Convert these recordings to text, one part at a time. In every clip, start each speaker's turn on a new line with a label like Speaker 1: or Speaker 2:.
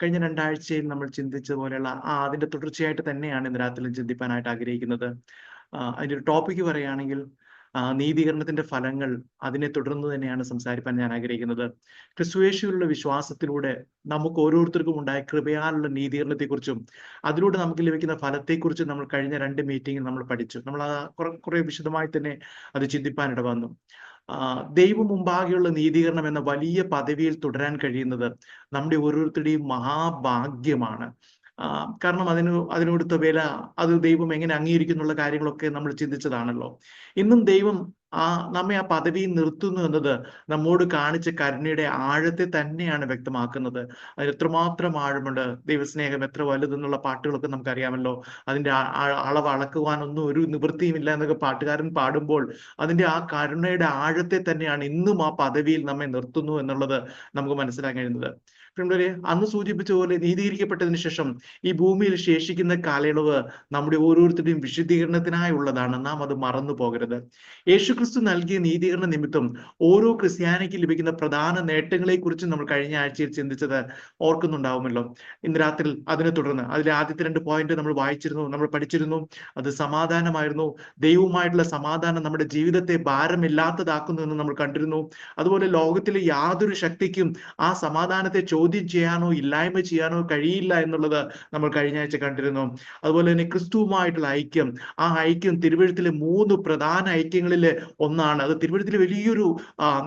Speaker 1: കഴിഞ്ഞ രണ്ടാഴ്ചയിൽ നമ്മൾ ചിന്തിച്ചതുപോലെയുള്ള ആ അതിന്റെ തുടർച്ചയായിട്ട് തന്നെയാണ് ഇന്ന് രാത്രിയിലും ചിന്തിപ്പാനായിട്ട് ആഗ്രഹിക്കുന്നത്. അതിന്റെ ഒരു ടോപ്പിക്ക് പറയുകയാണെങ്കിൽ നീതീകരണത്തിന്റെ ഫലങ്ങൾ അതിനെ തുടർന്ന് തന്നെയാണ് സംസാരിക്കാൻ ഞാൻ ആഗ്രഹിക്കുന്നത്. ക്രിസ്തുവേശുവിലുള്ള വിശ്വാസത്തിലൂടെ നമുക്ക് ഓരോരുത്തർക്കും ഉണ്ടായ കൃപയാലുള്ള നീതീകരണത്തെക്കുറിച്ചും അതിലൂടെ നമുക്ക് ലഭിക്കുന്ന ഫലത്തെക്കുറിച്ചും നമ്മൾ കഴിഞ്ഞ രണ്ട് മീറ്റിംഗിൽ നമ്മൾ പഠിച്ചു. നമ്മൾ ആ കുറെ വിശദമായി തന്നെ അത് ചിന്തിപ്പാനിട വന്നു ദൈവം മുമ്പാകെയുള്ള നീതീകരണം എന്ന വലിയ പദവിയിൽ തുടരാൻ കഴിയുന്നത് നമ്മുടെ ഓരോരുത്തരുടെയും മഹാഭാഗ്യമാണ്. കാരണം അതിന് അതിനോടുത്ത വില അത് ദൈവം എങ്ങനെ അംഗീകരിക്കുന്നുള്ള കാര്യങ്ങളൊക്കെ നമ്മൾ ചിന്തിച്ചതാണല്ലോ. ഇന്നും ദൈവം ആ നമ്മെ ആ പദവി നിർത്തുന്നു എന്നത് നമ്മോട് കാണിച്ച കരുണയുടെ ആഴത്തെ തന്നെയാണ് വ്യക്തമാക്കുന്നത്. അതിന് എത്രമാത്രം ആഴമുണ്ട്. ദൈവസ്നേഹം എത്ര വലുതെന്നുള്ള പാട്ടുകളൊക്കെ നമുക്കറിയാമല്ലോ. അതിന്റെ അളവ് അളക്കുവാനൊന്നും ഒരു നിവൃത്തിയുമില്ല എന്നൊക്കെ പാട്ടുകാരൻ പാടുമ്പോൾ അതിന്റെ ആ കരുണയുടെ ആഴത്തെ തന്നെയാണ് ഇന്നും ആ പദവിയിൽ നമ്മെ നിർത്തുന്നു എന്നുള്ളത് നമുക്ക് മനസ്സിലാക്കാൻ കഴിയുന്നത്. പ്രിയമുള്ളവരെ അന്ന് സൂചിപ്പിച്ച പോലെ നീതീകരിക്കപ്പെട്ടതിന് ശേഷം ഈ ഭൂമിയിൽ ശേഷിക്കുന്ന കാലയളവ് നമ്മുടെ ഓരോരുത്തരുടെയും വിശുദ്ധീകരണത്തിനായുള്ളതാണ് നാം അത് മറന്നു പോകരുത്. യേശുക്രിസ്തു നൽകിയ നീതീകരണ നിമിത്തം ഓരോ ക്രിസ്ത്യാനിക്ക് ലഭിക്കുന്ന പ്രധാന നേട്ടങ്ങളെ കുറിച്ച് നമ്മൾ കഴിഞ്ഞ ആഴ്ചയിൽ ചിന്തിച്ചത് ഓർക്കുന്നുണ്ടാവുമല്ലോ. ഇന്ന് രാത്രി അതിനെ തുടർന്ന് അതിലെ ആദ്യത്തെ രണ്ട് പോയിന്റ് നമ്മൾ വായിച്ചിരുന്നു നമ്മൾ പഠിച്ചിരുന്നു. അത് സമാധാനമായിരുന്നു. ദൈവവുമായിട്ടുള്ള സമാധാനം നമ്മുടെ ജീവിതത്തെ ഭാരമില്ലാത്തതാക്കുന്നു എന്ന് നമ്മൾ കണ്ടിരുന്നു. അതുപോലെ ലോകത്തിലെ യാതൊരു ശക്തിക്കും ആ സമാധാനത്തെ ചോദ്യം ചെയ്യാനോ ഇല്ലായ്മ ചെയ്യാനോ കഴിയില്ല എന്നുള്ളത് നമ്മൾ കഴിഞ്ഞ ആഴ്ച കണ്ടിരുന്നു. അതുപോലെ തന്നെ ക്രിസ്തുവുമായിട്ടുള്ള ഐക്യം. ആ ഐക്യം തിരുവഴുത്തിലെ മൂന്ന് പ്രധാന ഐക്യങ്ങളിൽ ഒന്നാണ്. അത് തിരുവഴുത്തിലെ വലിയൊരു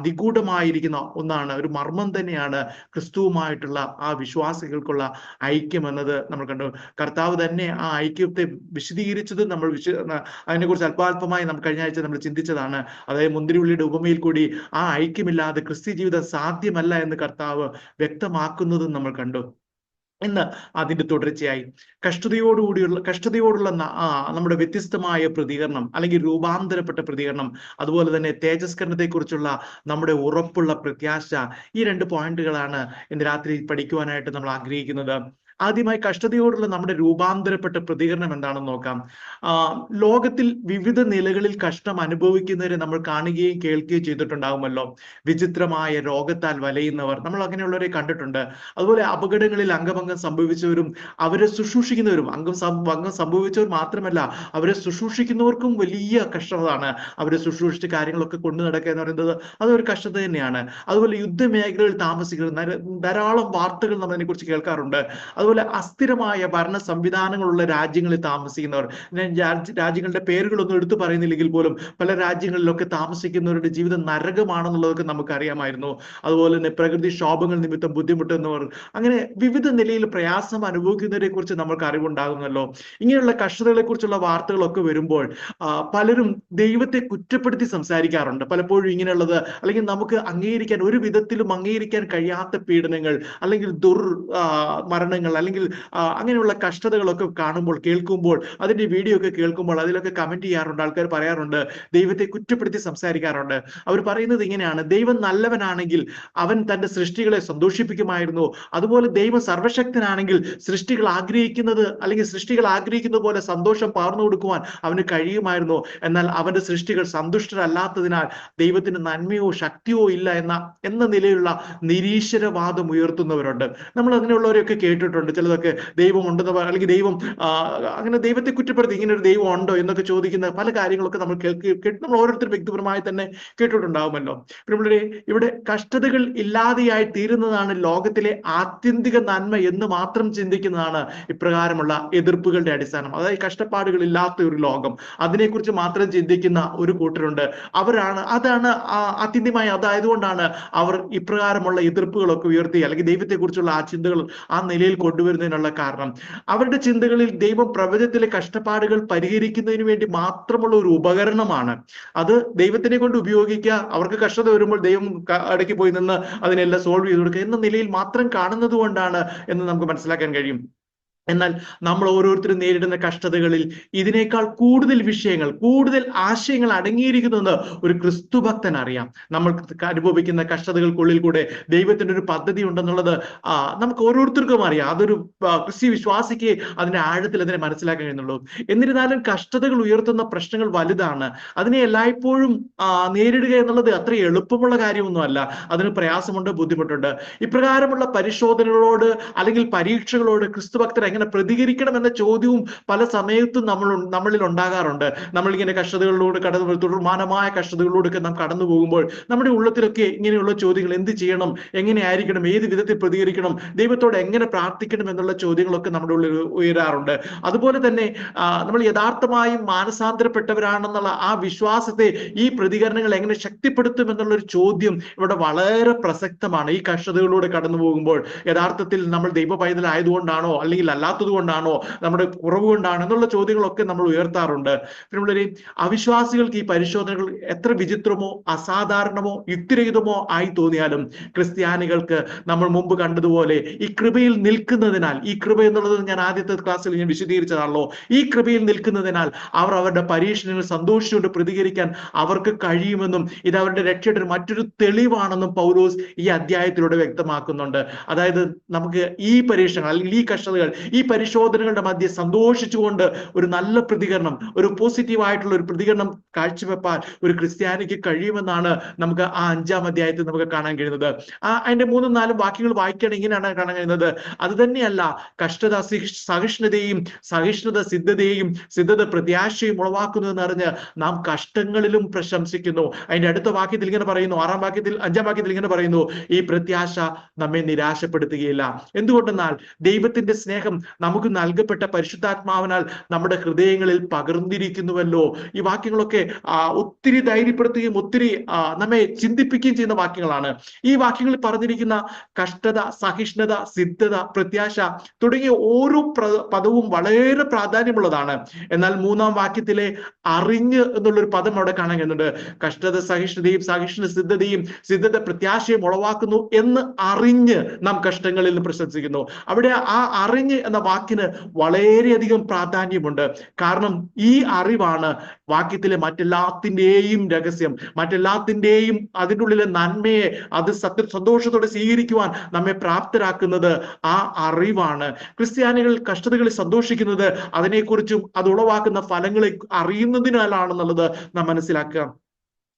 Speaker 1: നിഗൂഢമായിരിക്കുന്ന ഒന്നാണ്. ഒരു മർമ്മം തന്നെയാണ് ക്രിസ്തുവുമായിട്ടുള്ള ആ വിശ്വാസികൾക്കുള്ള ഐക്യം എന്നത് നമ്മൾ കണ്ടു. കർത്താവ് തന്നെ ആ ഐക്യത്തെ വിശദീകരിച്ചത് നമ്മൾ വിശ അതിനെക്കുറിച്ച് അല്പാൽപമായി നമ്മൾ കഴിഞ്ഞ ആഴ്ച നമ്മൾ ചിന്തിച്ചതാണ്. അതായത് മുന്തിരിവള്ളിയുടെ ഉപമയിൽ കൂടി ആ ഐക്യമില്ലാതെ ക്രിസ്ത്യ ജീവിതം സാധ്യമല്ല എന്ന് കർത്താവ് വ്യക്തമാക്കി ആക്കുന്നതും നമ്മൾ കണ്ടു. ഇന്ന് അതിന്റെ തുടർച്ചയായി കഷ്ടതയോടുകൂടിയുള്ള കഷ്ടതയോടുള്ള നമ്മുടെ വ്യത്യസ്തമായ പ്രതികരണം അല്ലെങ്കിൽ രൂപാന്തരപ്പെട്ട പ്രതികരണം അതുപോലെ തന്നെ തേജസ്കരണത്തെ കുറിച്ചുള്ള നമ്മുടെ ഉറപ്പുള്ള പ്രത്യാശ ഈ രണ്ട് പോയിന്റുകളാണ് ഇന്ന് രാത്രി പഠിക്കുവാനായിട്ട് നമ്മൾ ആഗ്രഹിക്കുന്നത്. ആദ്യമായി കഷ്ടതയോടുള്ള നമ്മുടെ രൂപാന്തരപ്പെട്ട പ്രതികരണം എന്താണെന്ന് നോക്കാം. ലോകത്തിൽ വിവിധ നിലകളിൽ കഷ്ടം അനുഭവിക്കുന്നവരെ നമ്മൾ കാണുകയും കേൾക്കുകയും ചെയ്തിട്ടുണ്ടാകുമല്ലോ. വിചിത്രമായ രോഗത്താൽ വലയുന്നവർ. നമ്മൾ അങ്ങനെയുള്ളവരെ കണ്ടിട്ടുണ്ട്. അതുപോലെ അപകടങ്ങളിൽ അംഗഭംഗം സംഭവിച്ചവരും അവരെ ശുശ്രൂഷിക്കുന്നവരും അംഗം ഭംഗം സംഭവിച്ചവർ മാത്രമല്ല അവരെ ശുശ്രൂഷിക്കുന്നവർക്കും വലിയ കഷ്ടതാണ് അവരെ ശുശ്രൂഷിച്ച് കാര്യങ്ങളൊക്കെ കൊണ്ടു നടക്കുക എന്ന് പറയുന്നത് അതൊരു കഷ്ടത തന്നെയാണ്. അതുപോലെ യുദ്ധമേഖലകളിൽ താമസിക്കുന്ന ധാരാളം വാർത്തകൾ നമ്മൾ അതിനെക്കുറിച്ച് കേൾക്കാറുണ്ട്. അതുപോലെ അസ്ഥിരമായ ഭരണ സംവിധാനങ്ങളുള്ള രാജ്യങ്ങളിൽ താമസിക്കുന്നവർ രാജ്യങ്ങളുടെ പേരുകളൊന്നും എടുത്തു പറയുന്നില്ലെങ്കിൽ പോലും പല രാജ്യങ്ങളിലൊക്കെ താമസിക്കുന്നവരുടെ ജീവിതം നരകമാണെന്നുള്ളതൊക്കെ നമുക്ക് അറിയാമായിരുന്നു അതുപോലെ തന്നെ പ്രകൃതി ക്ഷോഭങ്ങൾ നിമിത്തം ബുദ്ധിമുട്ടുന്നവർ അങ്ങനെ വിവിധ നിലയിൽ പ്രയാസം അനുഭവിക്കുന്നവരെ കുറിച്ച് നമുക്ക് അറിവുണ്ടാകുന്നല്ലോ. ഇങ്ങനെയുള്ള കഷ്ടതകളെ കുറിച്ചുള്ള വാർത്തകളൊക്കെ വരുമ്പോൾ പലരും ദൈവത്തെ കുറ്റപ്പെടുത്തി സംസാരിക്കാറുണ്ട്. പലപ്പോഴും ഇങ്ങനെയുള്ളത് അല്ലെങ്കിൽ നമുക്ക് അംഗീകരിക്കാൻ ഒരു വിധത്തിലും അംഗീകരിക്കാൻ കഴിയാത്ത പീഡനങ്ങൾ അല്ലെങ്കിൽ ദുർ മരണങ്ങൾ അല്ലെങ്കിൽ അങ്ങനെയുള്ള കഷ്ടതകളൊക്കെ കാണുമ്പോൾ കേൾക്കുമ്പോൾ അതിന്റെ വീഡിയോ ഒക്കെ കേൾക്കുമ്പോൾ അതിലൊക്കെ കമന്റ് ചെയ്യാറുണ്ട് ആൾക്കാർ പറയാറുണ്ട് ദൈവത്തെ കുറ്റപ്പെടുത്തി സംസാരിക്കാറുണ്ട്. അവർ പറയുന്നത് ഇങ്ങനെയാണ് ദൈവം നല്ലവനാണെങ്കിൽ അവൻ തന്റെ സൃഷ്ടികളെ സന്തോഷിപ്പിക്കുമായിരുന്നു. അതുപോലെ ദൈവം സർവശക്തനാണെങ്കിൽ സൃഷ്ടികൾ ആഗ്രഹിക്കുന്നത് അല്ലെങ്കിൽ സൃഷ്ടികൾ ആഗ്രഹിക്കുന്ന പോലെ സന്തോഷം പകർന്നു കൊടുക്കുവാൻ അവന് കഴിയുമായിരുന്നു. എന്നാൽ അവന്റെ സൃഷ്ടികൾ സന്തുഷ്ടരല്ലാത്തതിനാൽ ദൈവത്തിന് നന്മയോ ശക്തിയോ ഇല്ല എന്ന എന്ന നിലയിലുള്ള നിരീശ്വരവാദം ഉയർത്തുന്നവരുണ്ട്. നമ്മൾ അതിനുള്ളവരെയൊക്കെ കേട്ടിട്ടുണ്ട്. ചിലതൊക്കെ ദൈവം ഉണ്ടെന്ന് അല്ലെങ്കിൽ ദൈവം അങ്ങനെ ദൈവത്തെ കുറ്റപ്പെടുത്തി ഇങ്ങനെ ഒരു ദൈവം ഉണ്ടോ എന്നൊക്കെ ചോദിക്കുന്ന പല കാര്യങ്ങളൊക്കെ നമ്മൾ കേൾക്കി നമ്മൾ ഓരോരുത്തരും വ്യക്തിപരമായി തന്നെ കേട്ടിട്ടുണ്ടാവുമല്ലോ. പിന്നെ ഇവിടെ കഷ്ടതകൾ ഇല്ലാതെയായി തീരുന്നതാണ് ലോകത്തിലെ ആത്യന്തിക നന്മ എന്ന് മാത്രം ചിന്തിക്കുന്നതാണ് ഇപ്രകാരമുള്ള എതിർപ്പുകളുടെ അടിസ്ഥാനം. അതായത് കഷ്ടപ്പാടുകൾ ഇല്ലാത്ത ഒരു ലോകം. അതിനെക്കുറിച്ച് മാത്രം ചിന്തിക്കുന്ന ഒരു കൂട്ടരുണ്ട്. അവരാണ് അതാണ് ആത്യന്തികമായി അതായതുകൊണ്ടാണ് അവർ ഇപ്രകാരമുള്ള എതിർപ്പുകളൊക്കെ ഉയർത്തി അല്ലെങ്കിൽ ദൈവത്തെക്കുറിച്ചുള്ള ആ ചിന്തകൾ ആ നിലയിൽ കൊണ്ടുവരുന്നതിനുള്ള കാരണം. അവരുടെ ചിന്തകളിൽ ദൈവം പ്രപഞ്ചത്തിലെ കഷ്ടപ്പാടുകൾ പരിഹരിക്കുന്നതിന് വേണ്ടി മാത്രമുള്ള ഒരു ഉപകരണമാണ്. അത് ദൈവത്തിനെ കൊണ്ട് ഉപയോഗിക്കുക അവർക്ക് കഷ്ടത വരുമ്പോൾ ദൈവം അടക്കി പോയി നിന്ന് അതിനെല്ലാം സോൾവ് ചെയ്ത് കൊടുക്കുക എന്ന നിലയിൽ മാത്രം കാണുന്നത് കൊണ്ടാണ് എന്ന് നമുക്ക് മനസ്സിലാക്കാൻ കഴിയും. എന്നാൽ നമ്മൾ ഓരോരുത്തരും നേരിടുന്ന കഷ്ടതകളിൽ ഇതിനേക്കാൾ കൂടുതൽ വിഷയങ്ങൾ കൂടുതൽ ആശയങ്ങൾ അടങ്ങിയിരിക്കുന്നത് ഒരു ക്രിസ്തു ഭക്തൻ അറിയാം. നമ്മൾ അനുഭവിക്കുന്ന കഷ്ടതകൾക്കുള്ളിൽ കൂടെ ദൈവത്തിന്റെ ഒരു പദ്ധതി ഉണ്ടെന്നുള്ളത് നമുക്ക് ഓരോരുത്തർക്കും അറിയാം. അതൊരു ക്രിസ്തി വിശ്വാസിക്ക് അതിന്റെ ആഴത്തിൽ അതിനെ മനസ്സിലാക്കാൻ കഴിയുന്നുള്ളൂ. എന്നിരുന്നാലും കഷ്ടതകൾ ഉയർത്തുന്ന പ്രശ്നങ്ങൾ വലുതാണ്. അതിനെ എല്ലായ്പ്പോഴും നേരിടുക എന്നുള്ളത് അത്ര എളുപ്പമുള്ള കാര്യമൊന്നുമല്ല. അതിന് പ്രയാസമുണ്ട് ബുദ്ധിമുട്ടുണ്ട്. ഇപ്രകാരമുള്ള പരിശോധനകളോട് അല്ലെങ്കിൽ പരീക്ഷകളോട് ക്രിസ്തു ഭക്തർ എങ്ങനെ പ്രതികരിക്കണം എന്ന ചോദ്യവും പല സമയത്തും നമ്മൾ നമ്മളിൽ ഉണ്ടാകാറുണ്ട്. നമ്മളിങ്ങനെ കഷ്ടതകളിലൂടെ കടന്നു തുടർമാനമായ കഷ്ടതകളിലൂടെ നാം കടന്നു പോകുമ്പോൾ നമ്മുടെ ഉള്ളത്തിലൊക്കെ ഇങ്ങനെയുള്ള ചോദ്യങ്ങൾ എന്ത് ചെയ്യണം? എങ്ങനെയായിരിക്കണം? ഏത് വിധത്തിൽ പ്രതികരിക്കണം? ദൈവത്തോട് എങ്ങനെ പ്രാർത്ഥിക്കണം എന്നുള്ള ചോദ്യങ്ങളൊക്കെ നമ്മുടെ ഉള്ളിൽ ഉയരാറുണ്ട്. അതുപോലെ തന്നെ നമ്മൾ യഥാർത്ഥമായും മാനസാന്തരപ്പെട്ടവരാണെന്നുള്ള ആ വിശ്വാസത്തെ ഈ പ്രതികരണങ്ങൾ എങ്ങനെ ശക്തിപ്പെടുത്തും എന്നുള്ള ഒരു ചോദ്യം ഇവിടെ വളരെ പ്രസക്തമാണ്. ഈ കഷ്ടതകളിലൂടെ കടന്നു പോകുമ്പോൾ യഥാർത്ഥത്തിൽ നമ്മൾ ദൈവ പൈതലായതുകൊണ്ടാണോ അല്ലെങ്കിൽ അല്ലാത്തത് കൊണ്ടാണോ? നമ്മുടെ കുറവ് കൊണ്ടാണോ? എന്നുള്ള ചോദ്യങ്ങളൊക്കെ നമ്മൾ ഉയർത്താറുണ്ട്. പിന്നെ അവിശ്വാസികൾക്ക് ഈ പരിശോധനകൾ എത്ര വിചിത്രമോ അസാധാരണമോ യുക്തിരഹിതമോ ആയി തോന്നിയാലും ക്രിസ്ത്യാനികൾക്ക് നമ്മൾ മുമ്പ് കണ്ടതുപോലെ ഈ കൃപയിൽ നിൽക്കുന്നതിനാൽ ഈ കൃപ എന്നുള്ളത് ഞാൻ ആദ്യത്തെ ക്ലാസ്സിൽ ഞാൻ വിശദീകരിച്ചതാണല്ലോ. ഈ കൃപയിൽ നിൽക്കുന്നതിനാൽ അവർ അവരുടെ പരീക്ഷണങ്ങൾ സന്തോഷിച്ചുകൊണ്ട് പ്രതികരിക്കാൻ അവർക്ക് കഴിയുമെന്നും ഇത് അവരുടെ രക്ഷയുടെ മറ്റൊരു തെളിവാണെന്നും പൗലോസ് ഈ അധ്യായത്തിലൂടെ വ്യക്തമാക്കുന്നുണ്ട്. അതായത് നമുക്ക് ഈ പരീക്ഷണങ്ങൾ അല്ലെങ്കിൽ ഈ കഷ്ടതകൾ ഈ പരിശോധനകളുടെ മധ്യ സന്തോഷിച്ചുകൊണ്ട് ഒരു നല്ല പ്രതികരണം ഒരു പോസിറ്റീവ് ആയിട്ടുള്ള ഒരു പ്രതികരണം കാഴ്ചവെപ്പാൻ ഒരു ക്രിസ്ത്യാനിക്ക് കഴിയുമെന്നാണ് നമുക്ക് ആ അഞ്ചാം അധ്യായത്തിൽ നമുക്ക് കാണാൻ കഴിയുന്നത്. ആ അതിന്റെ മൂന്നും നാലും വാക്യങ്ങൾ വായിക്കുകയാണെങ്കിൽ ഇങ്ങനെയാണ് കാണാൻ കഴിയുന്നത്. അത് തന്നെയല്ല കഷ്ടത സഹിഷ്- സഹിഷ്ണുതയും സഹിഷ്ണുത സിദ്ധതയും സിദ്ധത പ്രത്യാശയും ഉളവാക്കുന്നതെന്ന് അറിഞ്ഞ് നാം കഷ്ടങ്ങളിലും പ്രശംസിക്കുന്നു. അതിന്റെ അടുത്ത വാക്യത്തിൽ ഇങ്ങനെ പറയുന്നു ആറാം വാക്യത്തിൽ അഞ്ചാം വാക്യത്തിൽ ഇങ്ങനെ പറയുന്നു ഈ പ്രത്യാശ നമ്മെ നിരാശപ്പെടുത്തുകയില്ല. എന്തുകൊണ്ടെന്നാൽ ദൈവത്തിന്റെ സ്നേഹം നമുക്ക് നൽകപ്പെട്ട പരിശുദ്ധാത്മാവിനാൽ നമ്മുടെ ഹൃദയങ്ങളിൽ പകർന്നിരിക്കുന്നുവല്ലോ. ഈ വാക്യങ്ങളൊക്കെ ഒത്തിരി ധൈര്യപ്പെടുത്തുകയും ഒത്തിരി നമ്മെ ചിന്തിപ്പിക്കുകയും ചെയ്യുന്ന വാക്യങ്ങളാണ്. ഈ വാക്യങ്ങളിൽ പറഞ്ഞിരിക്കുന്ന കഷ്ടത സഹിഷ്ണുത സിദ്ധത പ്രത്യാശ തുടങ്ങിയ ഓരോ പദവും വളരെ പ്രാധാന്യമുള്ളതാണ്. എന്നാൽ മൂന്നാം വാക്യത്തിലെ അറിഞ്ഞ് എന്നുള്ളൊരു പദം അവിടെ കാണാൻ കഴിയുന്നുണ്ട്. കഷ്ടത സഹിഷ്ണുതയും സഹിഷ്ണു സിദ്ധതയും സിദ്ധത പ്രത്യാശയും ഉളവാക്കുന്നു എന്ന് അറിഞ്ഞ് നാം കഷ്ടങ്ങളിൽ നിന്ന് പ്രശംസിക്കുന്നു. അവിടെ ആ അറിഞ്ഞ് എന്ന വാക്കിന് വളരെയധികം പ്രാധാന്യമുണ്ട്. കാരണം ഈ അറിവാണ് വാക്യത്തിലെ മറ്റെല്ലാത്തിന്റെയും രഹസ്യം മറ്റെല്ലാത്തിന്റെയും അതിന്റെ ഉള്ളിലെ നന്മയെ അത് സത്യ സന്തോഷത്തോടെ സ്വീകരിക്കുവാൻ നമ്മെ പ്രാപ്തരാക്കുന്നത് ആ അറിവാണ്. ക്രിസ്ത്യാനികൾ കഷ്ടതകളിൽ സന്തോഷിക്കുന്നത് അതിനെക്കുറിച്ചും അത് ഉളവാക്കുന്ന ഫലങ്ങളെ അറിയുന്നതിനാലാണെന്നുള്ളത് നാം മനസ്സിലാക്കുക.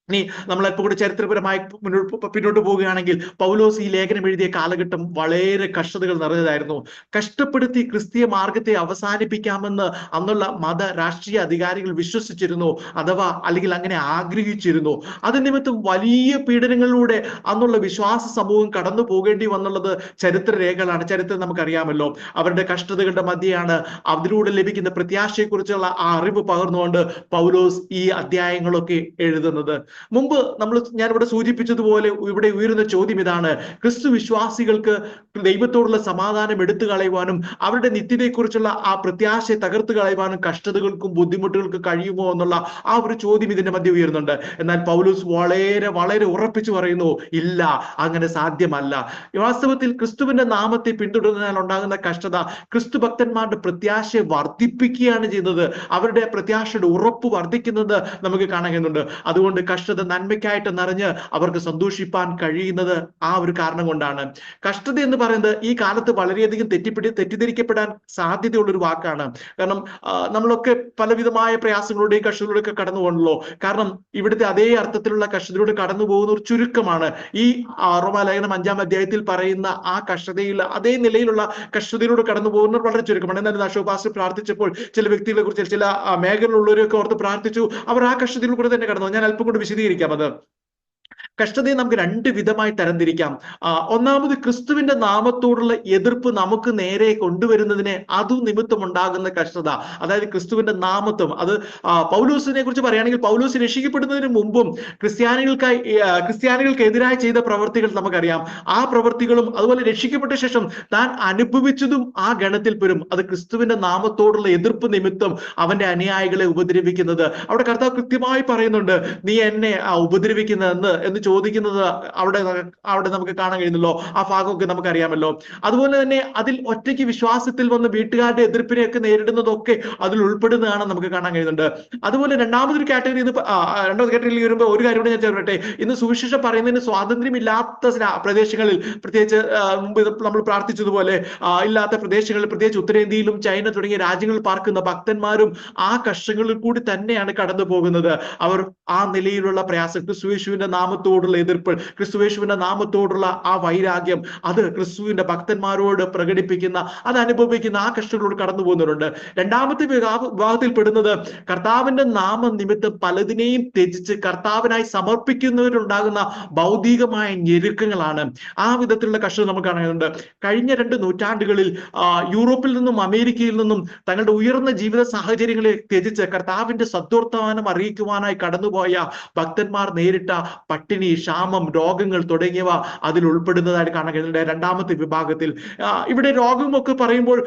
Speaker 1: ഇനി നമ്മൾ അല്പം കൂടി ചരിത്രപരമായി മുന്നോട്ട് പിന്നോട്ട് പോവുകയാണെങ്കിൽ പൗലോസ് ഈ ലേഖനം എഴുതിയ കാലഘട്ടം വളരെ കഷ്ടതകൾ നിറഞ്ഞതായിരുന്നു. കഷ്ടപ്പെടുത്തി ക്രിസ്തീയ മാർഗത്തെ അവസാനിപ്പിക്കാമെന്ന് അന്നുള്ള മത രാഷ്ട്രീയ അധികാരികൾ വിശ്വസിച്ചിരുന്നു അഥവാ അല്ലെങ്കിൽ അങ്ങനെ ആഗ്രഹിച്ചിരുന്നു. അത് നിമിത്തം വലിയ പീഡനങ്ങളിലൂടെ അന്നുള്ള വിശ്വാസ സമൂഹം കടന്നു പോകേണ്ടി വന്നുള്ളത് ചരിത്ര രേഖകളാണ് ചരിത്രം നമുക്കറിയാമല്ലോ. അവരുടെ കഷ്ടതകളുടെ മധ്യയാണ് അതിലൂടെ ലഭിക്കുന്ന പ്രത്യാശയെക്കുറിച്ചുള്ള ആ അറിവ് പകർന്നുകൊണ്ട് പൗലോസ് ഈ അധ്യായങ്ങളൊക്കെ എഴുതുന്നത്. മുമ്പ് നമ്മൾ ഞാനിവിടെ സൂചിപ്പിച്ചതുപോലെ ഇവിടെ ഉയരുന്ന ചോദ്യം ഇതാണ്. ക്രിസ്തു വിശ്വാസികൾക്ക് ദൈവത്തോടുള്ള സമാധാനം എടുത്തു കളയുവാനും അവരുടെ നിത്യതയെക്കുറിച്ചുള്ള ആ പ്രത്യാശയെ തകർത്ത് കളയുവാനും കഷ്ടതകൾക്കും ബുദ്ധിമുട്ടുകൾക്കും കഴിയുമോ എന്നുള്ള ആ ഒരു ചോദ്യം ഇതിന്റെ മധ്യ ഉയരുന്നുണ്ട്. എന്നാൽ പൗലൂസ് വളരെ വളരെ ഉറപ്പിച്ചു പറയുന്നു ഇല്ല അങ്ങനെ സാധ്യമല്ല. വാസ്തവത്തിൽ ക്രിസ്തുവിന്റെ നാമത്തെ പിന്തുടരുന്നതിനാൽ ഉണ്ടാകുന്ന കഷ്ടത ക്രിസ്തു ഭക്തന്മാരുടെ പ്രത്യാശയെ വർദ്ധിപ്പിക്കുകയാണ് ചെയ്യുന്നത്. അവരുടെ പ്രത്യാശയുടെ ഉറപ്പ് വർദ്ധിക്കുന്നത് നമുക്ക് കാണുന്നുണ്ട് അതുകൊണ്ട് അതുകൊണ്ട് കഷ്ടത നന്മയ്ക്കായിട്ട് നിറഞ്ഞ് അവർക്ക് സന്തോഷിപ്പാൻ കഴിയുന്നത് ആ ഒരു കാരണം കൊണ്ടാണ്. കഷ്ടത എന്ന് പറയുന്നത് ഈ കാലത്ത് വളരെയധികം തെറ്റിപ്പിടി തെറ്റിദ്ധരിക്കപ്പെടാൻ സാധ്യതയുള്ള ഒരു വാക്കാണ്. കാരണം നമ്മളൊക്കെ പലവിധമായ പ്രയാസങ്ങളുടെയും കഷ്ടതയിലൂടെ ഒക്കെ കടന്നു പോകണല്ലോ കാരണം ഇവിടുത്തെ അതേ അർത്ഥത്തിലുള്ള കഷ്ടതയിലൂടെ കടന്നു പോകുന്ന ഒരു ചുരുക്കമാണ്. ഈ റോമാലേഖനം അഞ്ചാം അധ്യായത്തിൽ പറയുന്ന ആ കഷ്ടതയിൽ അതേ നിലയിലുള്ള കഷ്ടതയിലൂടെ കടന്നു പോകുന്നവർ വളരെ ചുരുക്കമാണ്. എന്നാലും അശോപാസ് പ്രാർത്ഥിച്ചപ്പോൾ ചില വ്യക്തികളെ കുറിച്ച് ചില മേഖലയിലുള്ളവരെയൊക്കെ ഓർത്ത് പ്രാർത്ഥിച്ചു അവർ ആ കഷ്ടതയിൽ കൂടെ തന്നെ കടന്നു. ഞാൻ അല്പം കൂടി വിശദീകരിക്കാം. അത് കഷ്ടതയെ നമുക്ക് രണ്ട് വിധമായി തരംതിരിക്കാം. ഒന്നാമത് ക്രിസ്തുവിന്റെ നാമത്തോടുള്ള എതിർപ്പ് നമുക്ക് നേരെ കൊണ്ടുവരുന്നതിനെ അതു നിമിത്തം ഉണ്ടാകുന്ന കഷ്ടത. അതായത് ക്രിസ്തുവിന്റെ നാമത്വം. അത് പൗലൂസിനെ കുറിച്ച് പറയുകയാണെങ്കിൽ പൗലൂസ് രക്ഷിക്കപ്പെടുന്നതിന് മുമ്പും ക്രിസ്ത്യാനികൾക്കായി ക്രിസ്ത്യാനികൾക്കെതിരായി ചെയ്ത പ്രവർത്തികൾ നമുക്കറിയാം. ആ പ്രവർത്തികളും അതുപോലെ രക്ഷിക്കപ്പെട്ട ശേഷം താൻ അനുഭവിച്ചതും ആ ഗണത്തിൽ പെരും. അത് ക്രിസ്തുവിന്റെ നാമത്തോടുള്ള എതിർപ്പ് നിമിത്തം അവന്റെ അനുയായികളെ ഉപദ്രവിക്കുന്നത്. അവിടെ കർത്താവ് കൃത്യമായി പറയുന്നുണ്ട് നീ എന്നെ ഉപദ്രവിക്കുന്നതെന്ന് എന്ന് ചോദിക്കുന്നത് അവിടെ അവിടെ നമുക്ക് കാണാൻ കഴിയുന്നല്ലോ. ആ ഭാഗമൊക്കെ നമുക്ക് അറിയാമല്ലോ അതുപോലെ തന്നെ അതിൽ ഒറ്റയ്ക്ക് വിശ്വാസത്തിൽ വന്ന് വീട്ടുകാരുടെ എതിർപ്പിനെയൊക്കെ നേരിടുന്നതൊക്കെ അതിൽ ഉൾപ്പെടുന്നതാണ് നമുക്ക് കാണാൻ കഴിയുന്നുണ്ട്. അതുപോലെ രണ്ടാമതൊരു കാറ്റഗറി ഇന്ന് രണ്ടാമത്തെ കാറ്റഗറിയിൽ വരുമ്പോൾ ഒരു കാര്യം കൂടി ഞാൻ ചേർക്കട്ടെ. ഇന്ന് സുവിശേഷം പറയുന്നതിന് സ്വാതന്ത്ര്യമില്ലാത്ത പ്രദേശങ്ങളിൽ പ്രത്യേകിച്ച് മുമ്പ് നമ്മൾ പ്രാർത്ഥിച്ചതുപോലെ ഇല്ലാത്ത പ്രദേശങ്ങളിൽ പ്രത്യേകിച്ച് ഉത്തരേന്ത്യയിലും ചൈന തുടങ്ങിയ രാജ്യങ്ങളിൽ പാർക്കുന്ന ഭക്തന്മാരും ആ കഷ്ടങ്ങളിൽ കൂടി തന്നെയാണ് കടന്നു പോകുന്നത് അവർ ആ നിലയിലുള്ള പ്രയാസം ക്രിസ്തുവേശുവിന്റെ നാമത്തോടുള്ള എതിർപ്പ് ക്രിസ്തുവേശുവിന്റെ നാമത്തോടുള്ള ആ വൈരാഗ്യം അത് ക്രിസ്തുവിന്റെ ഭക്തന്മാരോട് പ്രകടിപ്പിക്കുന്ന അത് അനുഭവിക്കുന്ന ആ കഷ്ടങ്ങളോട് കടന്നു പോകുന്നവരുണ്ട്. രണ്ടാമത്തെ വിഭാഗ- വിഭാഗത്തിൽ പെടുന്നത് കർത്താവിന്റെ നാമം നിമിത്തം പലതിനെയും ത്യജിച്ച് കർത്താവിനായി സമർപ്പിക്കുന്നവരുണ്ടാകുന്ന ഭൗതികമായ ഞെരുക്കങ്ങളാണ്. ആ വിധത്തിലുള്ള കഷ്ടം നമുക്ക് കാണുന്നുണ്ട് കഴിഞ്ഞ രണ്ട് നൂറ്റാണ്ടുകളിൽ യൂറോപ്പിൽ നിന്നും അമേരിക്കയിൽ നിന്നും തങ്ങളുടെ ഉയർന്ന ജീവിത സാഹചര്യങ്ങളെ ത്യജിച്ച് കർത്താവിന്റെ സദ്വർത്തമാനം അറിയിക്കുവാനായി കടന്നുപോയ ഭക്തന്മാർ നേരിട്ട പട്ടിണി ക്ഷാമം രോഗങ്ങൾ തുടങ്ങിയവ അതിൽ ഉൾപ്പെടുന്നതായിട്ട് കാണാൻ കഴിയുന്നുണ്ട്. രണ്ടാമത്തെ വിഭാഗത്തിൽ ഇവിടെ രോഗമൊക്കെ പറയുമ്പോൾ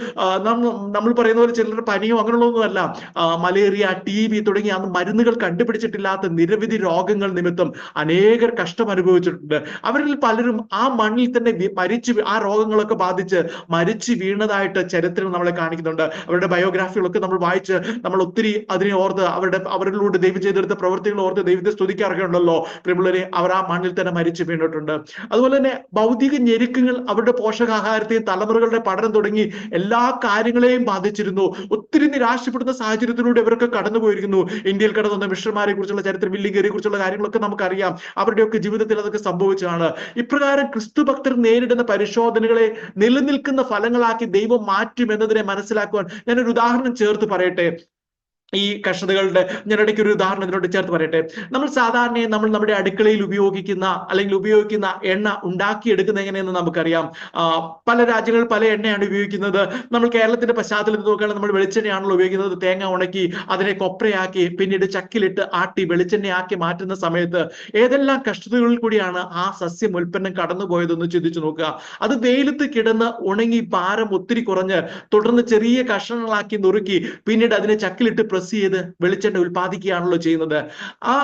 Speaker 1: നമ്മൾ പറയുന്ന പോലെ ചിലർ പനിയോ അങ്ങനെയുള്ളതൊന്നുമല്ല മലേറിയ ടി ബി തുടങ്ങിയ അന്ന് മരുന്നുകൾ കണ്ടുപിടിച്ചിട്ടില്ലാത്ത നിരവധി രോഗങ്ങൾ നിമിത്തം അനേകർ കഷ്ടം അനുഭവിച്ചിട്ടുണ്ട്. അവരിൽ പലരും ആ മണ്ണിൽ തന്നെ മരിച്ചു ആ രോഗങ്ങളൊക്കെ ബാധിച്ച് മരിച്ചു വീണതായിട്ട് ചരിത്രം നമ്മളെ കാണിക്കുന്നുണ്ട്. അവരുടെ ബയോഗ്രാഫികളൊക്കെ നമ്മൾ വായിച്ച് നമ്മൾ ഒത്തിരി അതിനെ ഓർത്ത് അവരുടെ അവരിലൂടെ ദൈവം ചെയ്തെടുത്ത പ്രവൃത്തികൾ ഓർത്ത് ദൈവത്തെ സ്തുതിക്കാറൊക്കെ ഉണ്ടല്ലോ. അവർ ആ മണ്ണിൽ തന്നെ മരിച്ചു വീണിട്ടുണ്ട്. അതുപോലെ തന്നെ ഭൗതിക ഞെരുക്കങ്ങൾ അവരുടെ പോഷകാഹാരത്തെയും തലമുറകളുടെ പഠനം തുടങ്ങി എല്ലാ കാര്യങ്ങളെയും ബാധിച്ചിരുന്നു. ഒത്തിരി നിരാശപ്പെടുന്ന സാഹചര്യത്തിലൂടെ ഇവർക്ക് കടന്നുപോയിരിക്കുന്നു. ഇന്ത്യയിൽ കടന്നു വന്ന മിഷന്മാരെ കുറിച്ചുള്ള ചരിത്രം വില്ലിംഗരെ കുറിച്ചുള്ള കാര്യങ്ങളൊക്കെ നമുക്കറിയാം. അവരുടെയൊക്കെ ജീവിതത്തിൽ അതൊക്കെ സംഭവിച്ചതാണ്. ഇപ്രകാരം ക്രിസ്തു ഭക്തർ നേരിടുന്ന പരിശോധനകളെ നിലനിൽക്കുന്ന ഫലങ്ങളാക്കി ദൈവം മാറ്റും എന്നതിനെ മനസ്സിലാക്കുവാൻ ഞാനൊരു ഉദാഹരണം ചേർത്ത് പറയട്ടെ. ഈ കഷ്ടതകളുടെ ഞാൻ ഇടയ്ക്ക് ഒരു ഉദാഹരണം ഇതിനോട് ചേർത്ത് പറയട്ടെ. നമ്മൾ സാധാരണ നമ്മൾ നമ്മുടെ അടുക്കളയിൽ ഉപയോഗിക്കുന്ന അല്ലെങ്കിൽ ഉപയോഗിക്കുന്ന എണ്ണ ഉണ്ടാക്കിയെടുക്കുന്ന എങ്ങനെയെന്ന് നമുക്കറിയാം. പല രാജ്യങ്ങളിൽ പല എണ്ണയാണ് ഉപയോഗിക്കുന്നത്. നമ്മൾ കേരളത്തിന്റെ പശ്ചാത്തലത്തിൽ നോക്കുകയാണെങ്കിൽ നമ്മൾ വെളിച്ചെണ്ണയാണല്ലോ ഉപയോഗിക്കുന്നത്. തേങ്ങ ഉണക്കി അതിനെ കൊപ്രയാക്കി പിന്നീട് ചക്കിലിട്ട് ആട്ടി വെളിച്ചെണ്ണയാക്കി മാറ്റുന്ന സമയത്ത് ഏതെല്ലാം കഷ്ടതകളിൽ കൂടിയാണ് ആ സസ്യം ഉൽപ്പന്നം കടന്നുപോയതെന്ന് ചിന്തിച്ചു നോക്കുക. അത് വെയിലത്ത് കിടന്ന് ഉണങ്ങി ഭാരം ഒത്തിരി കുറഞ്ഞ് തുടർന്ന് ചെറിയ കഷ്ണങ്ങളാക്കി നുറുക്കി പിന്നീട് അതിനെ ചക്കിലിട്ട് പ്രസ് ചെയ്ത് വെളിച്ചെണ്ണ ഉൽപ്പാദിക്കുകയാണല്ലോ ചെയ്യുന്നത്. ആ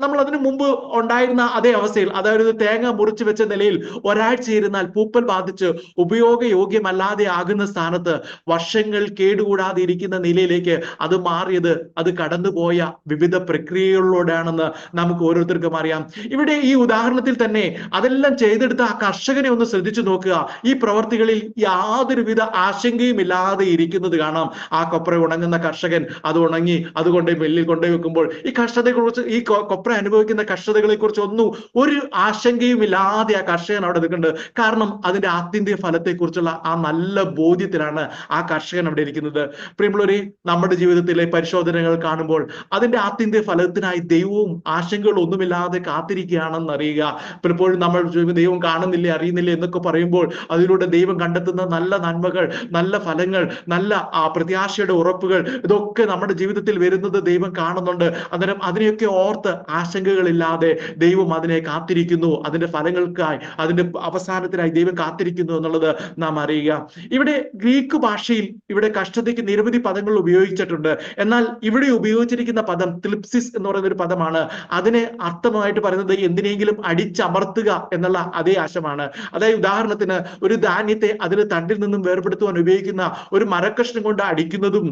Speaker 1: നമ്മൾ അതിനു മുമ്പ് ഉണ്ടായിരുന്ന അതേ അവസ്ഥയിൽ അതായത് തേങ്ങ മുറിച്ചു വെച്ച നിലയിൽ ഒരാഴ്ച ഇരുന്നാൽ പൂപ്പൽ ബാധിച്ച് ഉപയോഗയോഗ്യമല്ലാതെ ആകുന്ന സ്ഥാനത്ത് വർഷങ്ങൾ കേടുകൂടാതെ ഇരിക്കുന്ന നിലയിലേക്ക് അത് മാറിയത് അത് കടന്നുപോയ വിവിധ പ്രക്രിയകളിലൂടെയാണെന്ന് നമുക്ക് ഓരോരുത്തർക്കും അറിയാം. ഇവിടെ ഈ ഉദാഹരണത്തിൽ തന്നെ അതെല്ലാം ചെയ്തെടുത്ത ആ കർഷകനെ ഒന്ന് ശ്രദ്ധിച്ചു നോക്കുക. ഈ പ്രവർത്തികളിൽ യാതൊരുവിധ ആശങ്കയും ഇല്ലാതെ ഇരിക്കുന്നത് കാണാം. ആ കൊപ്ര ഉണങ്ങുന്ന കർഷകൻ അത് ഉണങ്ങി അതുകൊണ്ട് വെല്ലിൽ കൊണ്ടുപോയി വെക്കുമ്പോൾ ഈ കഷ്ടതയെ കുറിച്ച് ഈ കൊ- അനുഭവിക്കുന്ന കഷ്ടതകളെ കുറിച്ച് ഒന്നും ഒരു ആശങ്കയും ഇല്ലാതെ ആ കർഷകൻ അവിടെ നിൽക്കുന്നുണ്ട്. കാരണം അതിന്റെ ആത്യന്തിക ഫലത്തെ കുറിച്ചുള്ള ആ നല്ല ബോധ്യത്തിലാണ് ആ കർഷകൻ അവിടെ ഇരിക്കുന്നത്. പ്രിയമുള്ളവരെ നമ്മുടെ ജീവിതത്തിലെ പരിശോധനകൾ കാണുമ്പോൾ അതിന്റെ ആത്യന്തിക ഫലത്തിനായി ദൈവവും ആശങ്കകളും ഒന്നുമില്ലാതെ കാത്തിരിക്കുകയാണെന്ന് അറിയുക. പലപ്പോഴും നമ്മൾ ദൈവം കാണുന്നില്ലേ അറിയുന്നില്ലേ? എന്നൊക്കെ പറയുമ്പോൾ അതിലൂടെ ദൈവം കണ്ടെത്തുന്ന നല്ല നന്മകൾ നല്ല ഫലങ്ങൾ നല്ല ആ പ്രത്യാശയുടെ ഉറപ്പുകൾ ഇതൊക്കെ നമ്മുടെ ജീവിതത്തിൽ വരുന്നത് ദൈവം കാണുന്നുണ്ട്. അന്നേരം അതിനെയൊക്കെ ഓർത്ത് ആശങ്കകളില്ലാതെ ദൈവം അതിനെ കാത്തിരിക്കുന്നു അതിന്റെ ഫലങ്ങൾക്കായി അതിന്റെ അവസാനത്തിനായി ദൈവം കാത്തിരിക്കുന്നു എന്നുള്ളത് നാം അറിയുക. ഇവിടെ ഗ്രീക്ക് ഭാഷയിൽ ഇവിടെ കഷ്ടതയ്ക്ക് നിരവധി പദങ്ങൾ ഉപയോഗിച്ചിട്ടുണ്ട്. എന്നാൽ ഇവിടെ ഉപയോഗിച്ചിരിക്കുന്ന പദം ത്ലിപ്സിസ് എന്ന് പറയുന്ന ഒരു പദമാണ്. അതിനെ അർത്ഥമായിട്ട് പറയുന്നത് എന്തിനെങ്കിലും അടിച്ചമർത്തുക എന്നുള്ള അതേ ആശമാണ് അതായത് ഉദാഹരണത്തിന് ഒരു ധാന്യത്തെ അതിന് തണ്ടിൽ നിന്നും വേർപെടുത്തുവാൻ ഉപയോഗിക്കുന്ന ഒരു മരക്കഷ്ണം കൊണ്ട് അടിക്കുന്നതും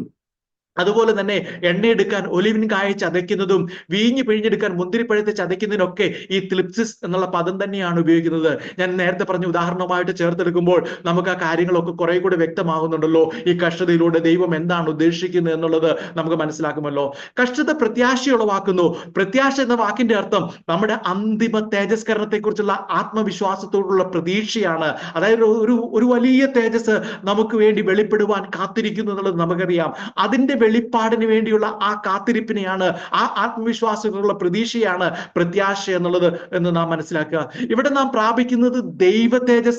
Speaker 1: അതുപോലെ തന്നെ എണ്ണയെടുക്കാൻ ഒലിവിൻ കായ ചതയ്ക്കുന്നതും വീഞ്ഞ് പിഴിഞ്ഞെടുക്കാൻ മുന്തിരിപ്പഴത്തെ ചതയ്ക്കുന്നതിനൊക്കെ ഈ ത്ലിപ്സിസ് എന്നുള്ള പദം തന്നെയാണ് ഉപയോഗിക്കുന്നത്. ഞാൻ നേരത്തെ പറഞ്ഞ ഉദാഹരണമായിട്ട് ചേർത്തെടുക്കുമ്പോൾ നമുക്ക് ആ കാര്യങ്ങളൊക്കെ കുറെ കൂടെ വ്യക്തമാകുന്നുണ്ടല്ലോ. ഈ കഷ്ടതയിലൂടെ ദൈവം എന്താണ് ഉദ്ദേശിക്കുന്നത് എന്നുള്ളത് നമുക്ക് മനസ്സിലാക്കുമല്ലോ. കഷ്ടത പ്രത്യാശ ഉളവാക്കുന്നു പ്രത്യാശ എന്ന വാക്കിന്റെ അർത്ഥം നമ്മുടെ അന്തിമ തേജസ്കരണത്തെ കുറിച്ചുള്ള ആത്മവിശ്വാസത്തോടുള്ള പ്രതീക്ഷയാണ്. അതായത് ഒരു ഒരു വലിയ തേജസ് നമുക്ക് വേണ്ടി വെളിപ്പെടുവാൻ കാത്തിരിക്കുന്നു എന്നുള്ളത് നമുക്കറിയാം. അതിന്റെ വെളിപ്പാടിന് വേണ്ടിയുള്ള ആ കാത്തിരിപ്പിനെയാണ് ആ ആത്മവിശ്വാസത്തിലുള്ള പ്രതീക്ഷയാണ് പ്രത്യാശ എന്നുള്ളത് എന്ന് നാം മനസ്സിലാക്കുക. ഇവിടെ നാം പ്രാപിക്കുന്നത് ദൈവ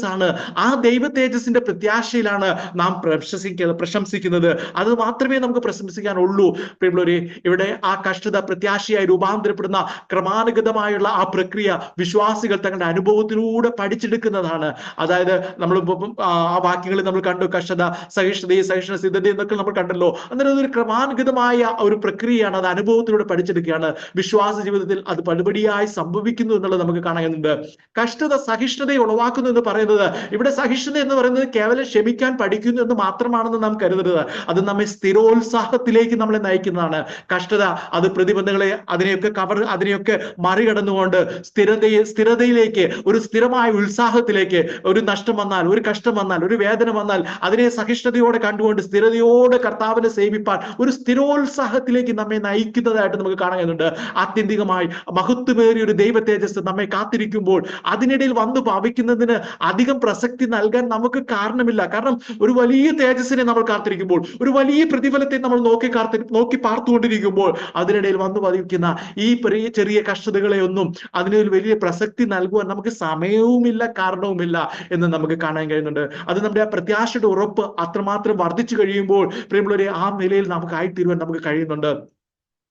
Speaker 1: ആണ് ആ ദൈവ തേജസിന്റെ പ്രത്യാശയിലാണ് നാം പ്രശംസിക്കുന്നത് പ്രശംസിക്കുന്നത്. അത് മാത്രമേ നമുക്ക് പ്രശംസിക്കാനുള്ളൂ. പ്രിയമുള്ളവരെ ഇവിടെ ആ കഷ്ടത പ്രത്യാശയായി രൂപാന്തരപ്പെടുന്ന ക്രമാനുഗതമായുള്ള ആ പ്രക്രിയ വിശ്വാസികൾ തങ്ങളുടെ അനുഭവത്തിലൂടെ പഠിച്ചെടുക്കുന്നതാണ്. അതായത് നമ്മൾ ആ വാക്യങ്ങളിൽ നമ്മൾ കണ്ടു കഷ്ടത സഹിഷ്ണുത സഹിഷ്ണു സിദ്ധതി എന്നൊക്കെ നമ്മൾ കണ്ടല്ലോ. അന്നേരം അതൊരു ക്രമാനുഗതമായ ഒരു പ്രക്രിയയാണ് അത് അനുഭവത്തിലൂടെ പഠിച്ചെടുക്കുകയാണ്. വിശ്വാസ ജീവിതത്തിൽ അത് പടിപടിയായി സംഭവിക്കുന്നു എന്നുള്ളത് നമുക്ക് കാണുന്നുണ്ട് കഷ്ടത സഹിഷ്ണുതയെ ഉളവാക്കുന്നു എന്ന് പറയുന്നത് ഇവിടെ സഹിഷ്ണുത എന്ന് പറയുന്നത് കേവലം ക്ഷമിക്കാൻ പഠിക്കുന്നു എന്ന് മാത്രമാണെന്ന് നാം കരുതരുത്. അത് നമ്മെ സ്ഥിരോത്സാഹത്തിലേക്ക് നമ്മളെ നയിക്കുന്നതാണ്. കഷ്ടത അത് പ്രതിബന്ധങ്ങളെ അതിനെയൊക്കെ കവർ അതിനെയൊക്കെ മറികടന്നുകൊണ്ട് സ്ഥിരതയെ സ്ഥിരതയിലേക്ക് ഒരു സ്ഥിരമായ ഉത്സാഹത്തിലേക്ക് ഒരു നഷ്ടം വന്നാൽ ഒരു കഷ്ടം വന്നാൽ ഒരു വേദന വന്നാൽ അതിനെ സഹിഷ്ണുതയോടെ കണ്ടുകൊണ്ട് സ്ഥിരതയോടെ കർത്താവിനെ സേവിപ്പാൻ ഒരു സ്ഥിരോത്സാഹത്തിലേക്ക് നമ്മെ നയിക്കുന്നതായിട്ട് നമുക്ക് കാണാൻ കഴിയുന്നുണ്ട്. ആത്യന്തികമായി മഹത്വമേറിയ ഒരു ദൈവ തേജസ് നമ്മെ കാത്തിരിക്കുമ്പോൾ അതിനിടയിൽ വന്നു ഭവിക്കുന്നതിന് അധികം പ്രസക്തി നൽകാൻ നമുക്ക് കാരണമില്ല. കാരണം ഒരു വലിയ തേജസ്സിനെ നമ്മൾ കാത്തിരിക്കുമ്പോൾ ഒരു വലിയ പ്രതിഫലത്തെ നമ്മൾ നോക്കി കാത്തി നോക്കി പാർത്തുകൊണ്ടിരിക്കുമ്പോൾ അതിനിടയിൽ വന്നു പതിക്കുന്ന ഈ ചെറിയ ചെറിയ കഷ്ടതകളെ ഒന്നും അതിനൊരു വലിയ പ്രസക്തി നൽകുവാൻ നമുക്ക് സമയവുമില്ല കാരണവുമില്ല എന്ന് നമുക്ക് കാണാൻ കഴിയുന്നുണ്ട്. അത് നമ്മുടെ പ്രത്യാശയുടെ ഉറപ്പ് അത്രമാത്രം വർദ്ധിച്ചു കഴിയുമ്പോൾ പ്രിയമുള്ളവരെ ആ നിലയിൽ നമുക്ക് ആയിത്തീരുവാൻ നമുക്ക് കഴിയുന്നുണ്ട്.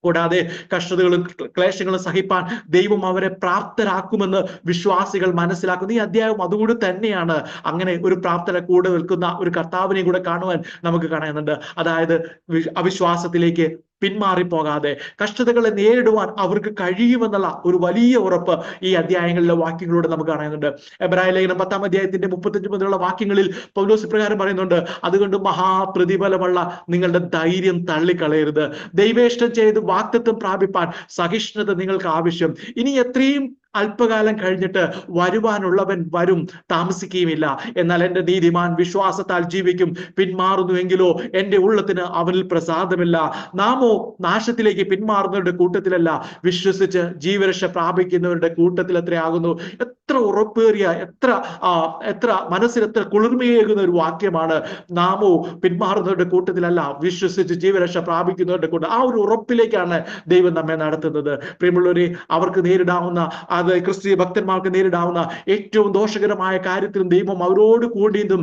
Speaker 1: കൂടാതെ കഷ്ടതകളും ക്ലേശങ്ങളും സഹിപ്പാൻ ദൈവം അവരെ പ്രാപ്തരാക്കുമെന്ന് വിശ്വാസികൾ മനസ്സിലാക്കുന്നു. ഈ അധ്യായം അതുകൂടി തന്നെയാണ് അങ്ങനെ ഒരു പ്രാപ്തരെ കൂടെ നിൽക്കുന്ന ഒരു കർത്താവിനെ കൂടെ കാണുവാൻ നമുക്ക് കാണുന്നുണ്ട് അതായത് അവിശ്വാസത്തിലേക്ക് പിന്മാറിപ്പോകാതെ കഷ്ടതകളെ നേരിടുവാൻ അവർക്ക് കഴിയുമെന്നുള്ള ഒരു വലിയ ഉറപ്പ് ഈ അധ്യായങ്ങളിലെ വാക്യങ്ങളിലൂടെ നമുക്ക് കാണുന്നുണ്ട്. എബ്രായ ലേഖനം പത്താം അധ്യായത്തിന്റെ മുപ്പത്തഞ്ച് മുതലുള്ള വാക്യങ്ങളിൽ പൗലോസ് പ്രകാരം പറയുന്നുണ്ട് അതുകൊണ്ട് മഹാപ്രതിഫലമുള്ള നിങ്ങളുടെ ധൈര്യം തള്ളിക്കളയരുത്. ദൈവേഷ്ടം ചെയ്ത് വാക്തത്വം പ്രാപിപ്പാൻ സഹിഷ്ണുത നിങ്ങൾക്ക് ആവശ്യം. ഇനി എത്രയും അല്പകാലം കഴിഞ്ഞിട്ട് വരുവാനുള്ളവൻ വരും താമസിക്കുകയുമില്ല. എന്നാൽ എന്റെ നീതിമാൻ വിശ്വാസത്താൽ ജീവിക്കും പിന്മാറുന്നുവെങ്കിലോ എന്റെ ഉള്ളത്തിന് അവനിൽ പ്രസാദമില്ല. നാമോ നാശത്തിലേക്ക് പിന്മാറുന്നവരുടെ കൂട്ടത്തിലല്ല വിശ്വസിച്ച് ജീവരക്ഷ പ്രാപിക്കുന്നവരുടെ കൂട്ടത്തിൽ എത്രയാകുന്നു എത്ര ഉറപ്പേറിയ എത്ര എത്ര മനസ്സിൽ എത്ര കുളിർമയേകുന്ന ഒരു വാക്യമാണ്. നാമോ പിന്മാറുന്നവരുടെ കൂട്ടത്തിലല്ല വിശ്വസിച്ച് ജീവരക്ഷ പ്രാപിക്കുന്നവരുടെ കൂട്ടം. ആ ഒരു ഉറപ്പിലേക്കാണ് ദൈവം നമ്മെ നടത്തുന്നത്. പ്രിയമുള്ളവരെ അവർക്ക് നേരിടാവുന്ന അത് ക്രിസ്തീയ ഭക്തന്മാർക്ക് നേരിടാവുന്ന ഏറ്റവും ദോഷകരമായ കാര്യത്തിലും ദൈവം അവരോട് കൂടിയെന്നും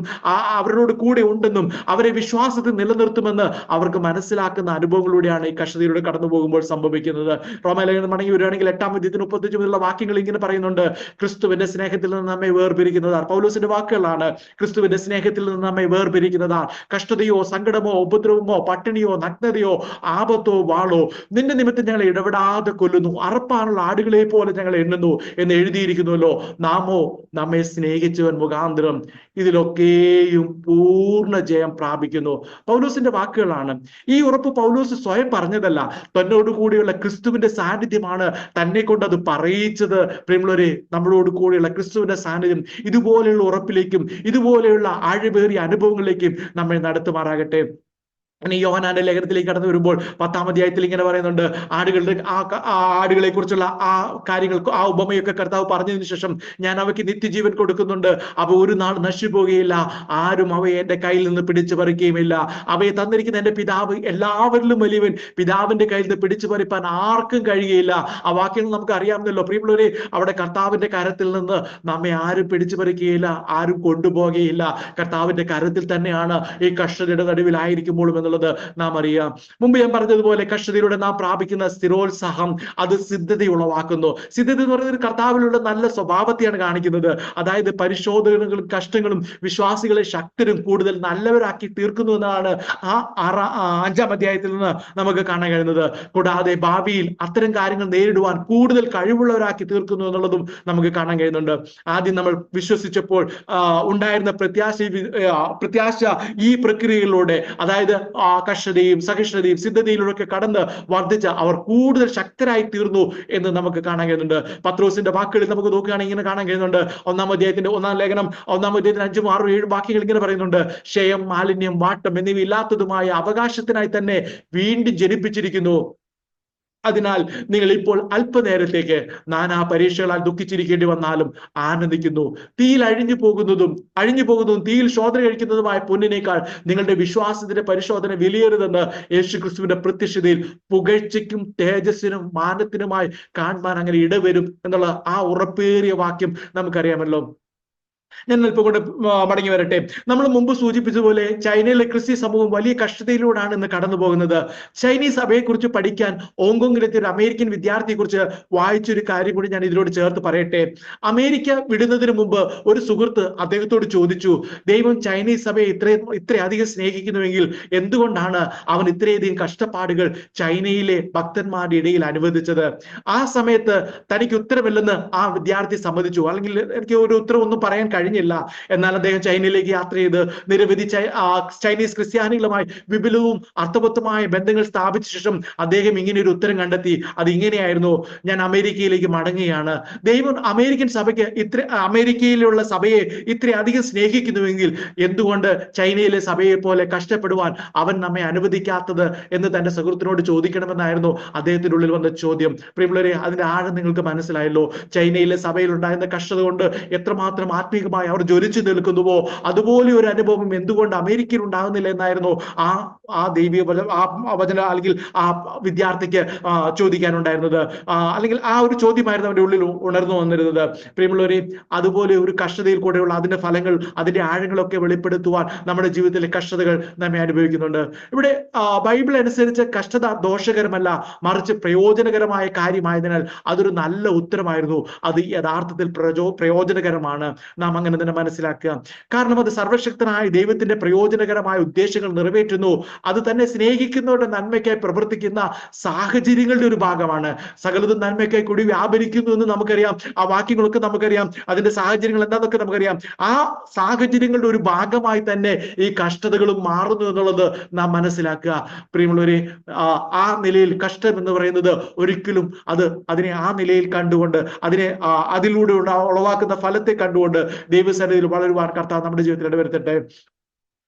Speaker 1: അവരോട് കൂടെ ഉണ്ടെന്നും അവരെ വിശ്വാസത്തിൽ നിലനിർത്തുമെന്ന് അവർക്ക് മനസ്സിലാക്കുന്ന അനുഭവങ്ങളിലൂടെയാണ് ഈ കഷ്ടതയിലൂടെ കടന്നു പോകുമ്പോൾ സംഭവിക്കുന്നത്. റോമലേഖനം മടങ്ങി വരികയാണെങ്കിൽ എട്ടാം വിദ്യത്തിന് മുപ്പത്തഞ്ച് മുതലുള്ള വാക്യങ്ങൾ ഇങ്ങനെ പറയുന്നുണ്ട്. ക്രിസ്തുവിന്റെ സ്നേഹത്തിൽ നിന്ന് നമ്മെ വേർപിരിക്കുന്നതാണ് പൗലോസിന്റെ വാക്കുകളാണ്. ക്രിസ്തുവിന്റെ സ്നേഹത്തിൽ നിന്ന് നമ്മെ വേർപിരിക്കുന്നതാണ് കഷ്ടതയോ സങ്കടമോ ഉപദ്രവമോ പട്ടിണിയോ നഗ്നതയോ ആപത്തോ വാളോ നിന്റെ നിമിത്തം ഞങ്ങൾ ഇടപെടാതെ കൊല്ലുന്നു. അറപ്പാനുള്ള ആടുകളെ പോലെ ഞങ്ങൾ എണ്ണുന്നു. എന്ന് എഴുതിയിരിക്കുന്നുവല്ലോ. നാമോ നമ്മെ സ്നേഹിച്ചവൻ മുഖാന്തരം ഇതിലൊക്കെയും പൂർണ ജയം പ്രാപിക്കുന്നു. പൗലോസിന്റെ വാക്കുകളാണ്. ഈ ഉറപ്പ് പൗലോസ് സ്വയം പറഞ്ഞതല്ല. തന്നോട് കൂടിയുള്ള ക്രിസ്തുവിന്റെ സാന്നിധ്യമാണ് തന്നെ കൊണ്ട് അത് പറയിച്ചത്. പ്രിയമുള്ളവരെ നമ്മളോട് കൂടിയുള്ള ക്രിസ്തുവിന്റെ സാന്നിധ്യം ഇതുപോലെയുള്ള ഉറപ്പിലേക്കും ഇതുപോലെയുള്ള ആഴമേറിയ അനുഭവങ്ങളിലേക്കും നമ്മെ നടത്തുമാറാകട്ടെ. ഇനി യോഹനാന്റെ ലേഖനത്തിലേക്ക് കടന്നു വരുമ്പോൾ പത്താം അധ്യായത്തിൽ ഇങ്ങനെ പറയുന്നുണ്ട് ആടുകളുടെ ആ ആടുകളെ കുറിച്ചുള്ള ആ കാര്യങ്ങൾ ആ ഉപമയൊക്കെ കർത്താവ് പറഞ്ഞതിന് ശേഷം ഞാൻ അവയ്ക്ക് നിത്യജീവൻ കൊടുക്കുന്നുണ്ട്. അവ ഒരു നാൾ നശിച്ചു പോകുകയില്ല ആരും അവയെ എന്റെ കയ്യിൽ നിന്ന് പിടിച്ചു പറിക്കുകയുമില്ല. അവയെ തന്നിരിക്കുന്ന എന്റെ പിതാവ് എല്ലാവരിലും വലിയവൻ. പിതാവിന്റെ കയ്യിൽ നിന്ന് പിടിച്ചു പറിപ്പാൻ ആർക്കും കഴിയുകയില്ല. ആ വാക്യങ്ങൾ നമുക്ക് അറിയാമെന്നല്ലോ പ്രിയമുള്ളവരെ അവിടെ കർത്താവിന്റെ കരത്തിൽ നിന്ന് നമ്മെ ആരും പിടിച്ചു പറിക്കുകയില്ല ആരും കൊണ്ടുപോകുകയില്ല കർത്താവിന്റെ കരത്തിൽ തന്നെയാണ് ഈ കഷ്ടതയുടെ നടുവിലായിരിക്കുമ്പോഴും എന്നുള്ളത് നാം അറിയാം. മുമ്പ് ഞാൻ പറഞ്ഞതുപോലെ കഷ്ടതയിലൂടെ നാം പ്രാപിക്കുന്ന സ്ഥിരോത്സാഹം അത് സിദ്ധത ഉളവാക്കുന്നു. സിദ്ധത എന്ന് പറയുന്നത് കർത്താവിലുള്ള നല്ല സ്വഭാവത്തെയാണ് കാണിക്കുന്നത്. അതായത് പരിശോധനകളും കഷ്ടങ്ങളും വിശ്വാസികളെ ശക്തരും കൂടുതൽ നല്ലവരാക്കി തീർക്കുന്നു എന്നാണ് ആ അഞ്ചാം അധ്യായത്തിൽ നിന്ന് നമുക്ക് കാണാൻ കഴിയുന്നത്. കൂടാതെ ഭാവിയിൽ അത്തരം കാര്യങ്ങൾ നേരിടുവാൻ കൂടുതൽ കഴിവുള്ളവരാക്കി തീർക്കുന്നു എന്നുള്ളതും നമുക്ക് കാണാൻ കഴിയുന്നുണ്ട്. ആദ്യം നമ്മൾ വിശ്വസിച്ചപ്പോൾ ഉണ്ടായിരുന്ന പ്രത്യാശ പ്രത്യാശ ഈ പ്രക്രിയകളിലൂടെ അതായത് ആ കഷ്ണതയും സഹിഷ്ണുതയും സിദ്ധതയിലൂടെ കടന്ന് വർദ്ധിച്ച അവർ കൂടുതൽ ശക്തരായി തീർന്നു എന്ന് നമുക്ക് കാണാൻ കഴിയുന്നുണ്ട്. പത്രോസിന്റെ വാക്കുകളിൽ നമുക്ക് നോക്കുകയാണെങ്കിൽ ഇങ്ങനെ കാണാൻ കഴിയുന്നുണ്ട്. ഒന്നാം അധ്യായത്തിന്റെ ഒന്നാം ലേഖനം ഒന്നാം അധ്യായത്തിന് അഞ്ചും ആറും ഏഴും വാക്യങ്ങൾ ഇങ്ങനെ പറയുന്നുണ്ട്. ക്ഷയം മാലിന്യം വാട്ടം എന്നിവ ഇല്ലാത്തതുമായ അവകാശത്തിനായി തന്നെ വീണ്ടും ജനിപ്പിച്ചിരിക്കുന്നു. അതിനാൽ നിങ്ങൾ ഇപ്പോൾ അല്പനേരത്തേക്ക് നാനാ പരീക്ഷകളാൽ ദുഃഖിച്ചിരിക്കേണ്ടി വന്നാലും ആനന്ദിക്കുന്നു. തീയിൽ അഴിഞ്ഞു പോകുന്നതും അഴിഞ്ഞു പോകുന്നതും തീയിൽ ശോധന കഴിക്കുന്നതുമായ പൊന്നിനേക്കാൾ നിങ്ങളുടെ വിശ്വാസത്തിന്റെ പരിശോധന വിലയേറുതെന്ന് യേശു ക്രിസ്തുവിന്റെ പ്രത്യക്ഷതയിൽ പുകഴ്ചയ്ക്കും തേജസ്സിനും മാനത്തിനുമായി കാണുവാൻ അങ്ങനെ ഇടവരും എന്നുള്ള ആ ഉറപ്പേറിയ വാക്യം നമുക്കറിയാമല്ലോ. ഞാൻ അല്പം മടങ്ങി വരട്ടെ. നമ്മൾ മുമ്പ് സൂചിപ്പിച്ചതുപോലെ ചൈനയിലെ ക്രിസ്ത്യ സമൂഹം വലിയ കഷ്ടതയിലൂടെയാണ് ഇന്ന് കടന്നു പോകുന്നത്. ചൈനീസ് സഭയെക്കുറിച്ച് പഠിക്കാൻ ഹോങ്കോങ്ങിലെത്തിയ ഒരു അമേരിക്കൻ വിദ്യാർത്ഥിയെ കുറിച്ച് വായിച്ചൊരു കാര്യം കൂടി ഞാൻ ഇതിനോട് ചേർത്ത് പറയട്ടെ. അമേരിക്ക വിടുന്നതിന് മുമ്പ് ഒരു സുഹൃത്ത് അദ്ദേഹത്തോട് ചോദിച്ചു ദൈവം ചൈനീസ് സഭയെ ഇത്രയും ഇത്രയധികം സ്നേഹിക്കുന്നുവെങ്കിൽ എന്തുകൊണ്ടാണ് അവൻ ഇത്രയധികം കഷ്ടപ്പാടുകൾ ചൈനയിലെ ഭക്തന്മാരുടെ ഇടയിൽ അനുവദിച്ചത്? ആ സമയത്ത് തനിക്ക് ഉത്തരമില്ലെന്ന് ആ വിദ്യാർത്ഥി സമ്മതിച്ചു. അല്ലെങ്കിൽ എനിക്ക് ഒരു ഉത്തരം ഒന്നും പറയാൻ കഴിഞ്ഞില്ല. എന്നാൽ അദ്ദേഹം ചൈനയിലേക്ക് യാത്ര ചെയ്ത് നിരവധി ചൈനീസ് ക്രിസ്ത്യാനികളുമായി വിപുലവും അർത്ഥവത്തുമായ ബന്ധങ്ങൾ സ്ഥാപിച്ച ശേഷം അദ്ദേഹം ഇങ്ങനെ ഒരു ഉത്തരം കണ്ടെത്തി. അത് ഇങ്ങനെയായിരുന്നു. ഞാൻ അമേരിക്കയിലേക്ക് മടങ്ങുകയാണ്. ദൈവം അമേരിക്കൻ സഭയ്ക്ക് ഇത്ര അമേരിക്കയിലുള്ള സഭയെ ഇത്രയധികം സ്നേഹിക്കുന്നുവെങ്കിൽ എന്തുകൊണ്ട് ചൈനയിലെ സഭയെ പോലെ കഷ്ടപ്പെടുവാൻ അവൻ നമ്മെ അനുവദിക്കാത്തത് എന്ന് തന്റെ സുഹൃത്തിനോട് ചോദിക്കണമെന്നായിരുന്നു അദ്ദേഹത്തിന്റെ ഉള്ളിൽ വന്ന ചോദ്യം. പ്രിയമുള്ളവരെ അതിന്റെ ആഴം നിങ്ങൾക്ക് മനസ്സിലായല്ലോ. ചൈനയിലെ സഭയിൽ ഉണ്ടായിരുന്ന കഷ്ടത കൊണ്ട് എത്രമാത്രം ആത്മീയമായി അവർ ജ്വലിച്ചു നിൽക്കുന്നുവോ? അതുപോലെ ഒരു അനുഭവം എന്തുകൊണ്ട് അമേരിക്കയിൽ ഉണ്ടാകുന്നില്ല എന്നായിരുന്നു ആ ആ ദൈവിക ആ വചന അല്ലെങ്കിൽ ആ വിദ്യാർത്ഥിക്ക് ചോദിക്കാനുണ്ടായിരുന്നത്. അല്ലെങ്കിൽ ആ ഒരു ചോദ്യമായിരുന്നു അവന്റെ ഉള്ളിൽ ഉണർന്നു വന്നിരുന്നത്. പ്രിയമുള്ളവരെ അതുപോലെ ഒരു കഷ്ടതയിൽ കൂടെയുള്ള അതിന്റെ ഫലങ്ങൾ അതിന്റെ ആഴങ്ങളൊക്കെ വെളിപ്പെടുത്തുവാൻ നമ്മുടെ ജീവിതത്തിലെ കഷ്ടതകൾ നമ്മെ അനുഭവിക്കുന്നുണ്ട്. ഇവിടെ ബൈബിൾ അനുസരിച്ച് കഷ്ടത ദോഷകരമല്ല മറിച്ച് പ്രയോജനകരമായ കാര്യമായതിനാൽ അതൊരു നല്ല ഉത്തരമായിരുന്നു. അത് യഥാർത്ഥത്തിൽ പ്രചോ പ്രയോജനകരമാണ്. നാം അങ്ങനെ തന്നെ മനസ്സിലാക്കുക. കാരണം അത് സർവശക്തനായ ദൈവത്തിന്റെ പ്രയോജനകരമായ ഉദ്ദേശങ്ങൾ നിറവേറ്റുന്നു. അത് തന്നെ സ്നേഹിക്കുന്നവരുടെ നന്മയ്ക്കായി പ്രവർത്തിക്കുന്ന സാഹചര്യങ്ങളുടെ ഒരു ഭാഗമാണ്. സകലതും നന്മയ്ക്കായി കൂടി വ്യാപരിക്കുന്നു എന്ന് നമുക്കറിയാം. ആ വാക്യങ്ങളൊക്കെ നമുക്കറിയാം. അതിന്റെ സാഹചര്യങ്ങൾ എന്താണെന്നൊക്കെ നമുക്കറിയാം. ആ സാഹചര്യങ്ങളുടെ ഒരു ഭാഗമായി തന്നെ ഈ കഷ്ടതകളും മാറുന്നു എന്നുള്ളത് നാം മനസ്സിലാക്കുക. പ്രിയമുള്ളവരെ ആ നിലയിൽ കഷ്ടം എന്ന് പറയുന്നത് ഒരിക്കലും അത് അതിനെ ആ നിലയിൽ കണ്ടുകൊണ്ട് അതിനെ അതിലൂടെ ഉളവാക്കുന്ന ഫലത്തെ കണ്ടുകൊണ്ട് ദൈവസന്നിധിയിൽ വളരുവാൻ കർത്താവ് നമ്മുടെ ജീവിതത്തിൽ ഇടവരുത്തട്ടെ.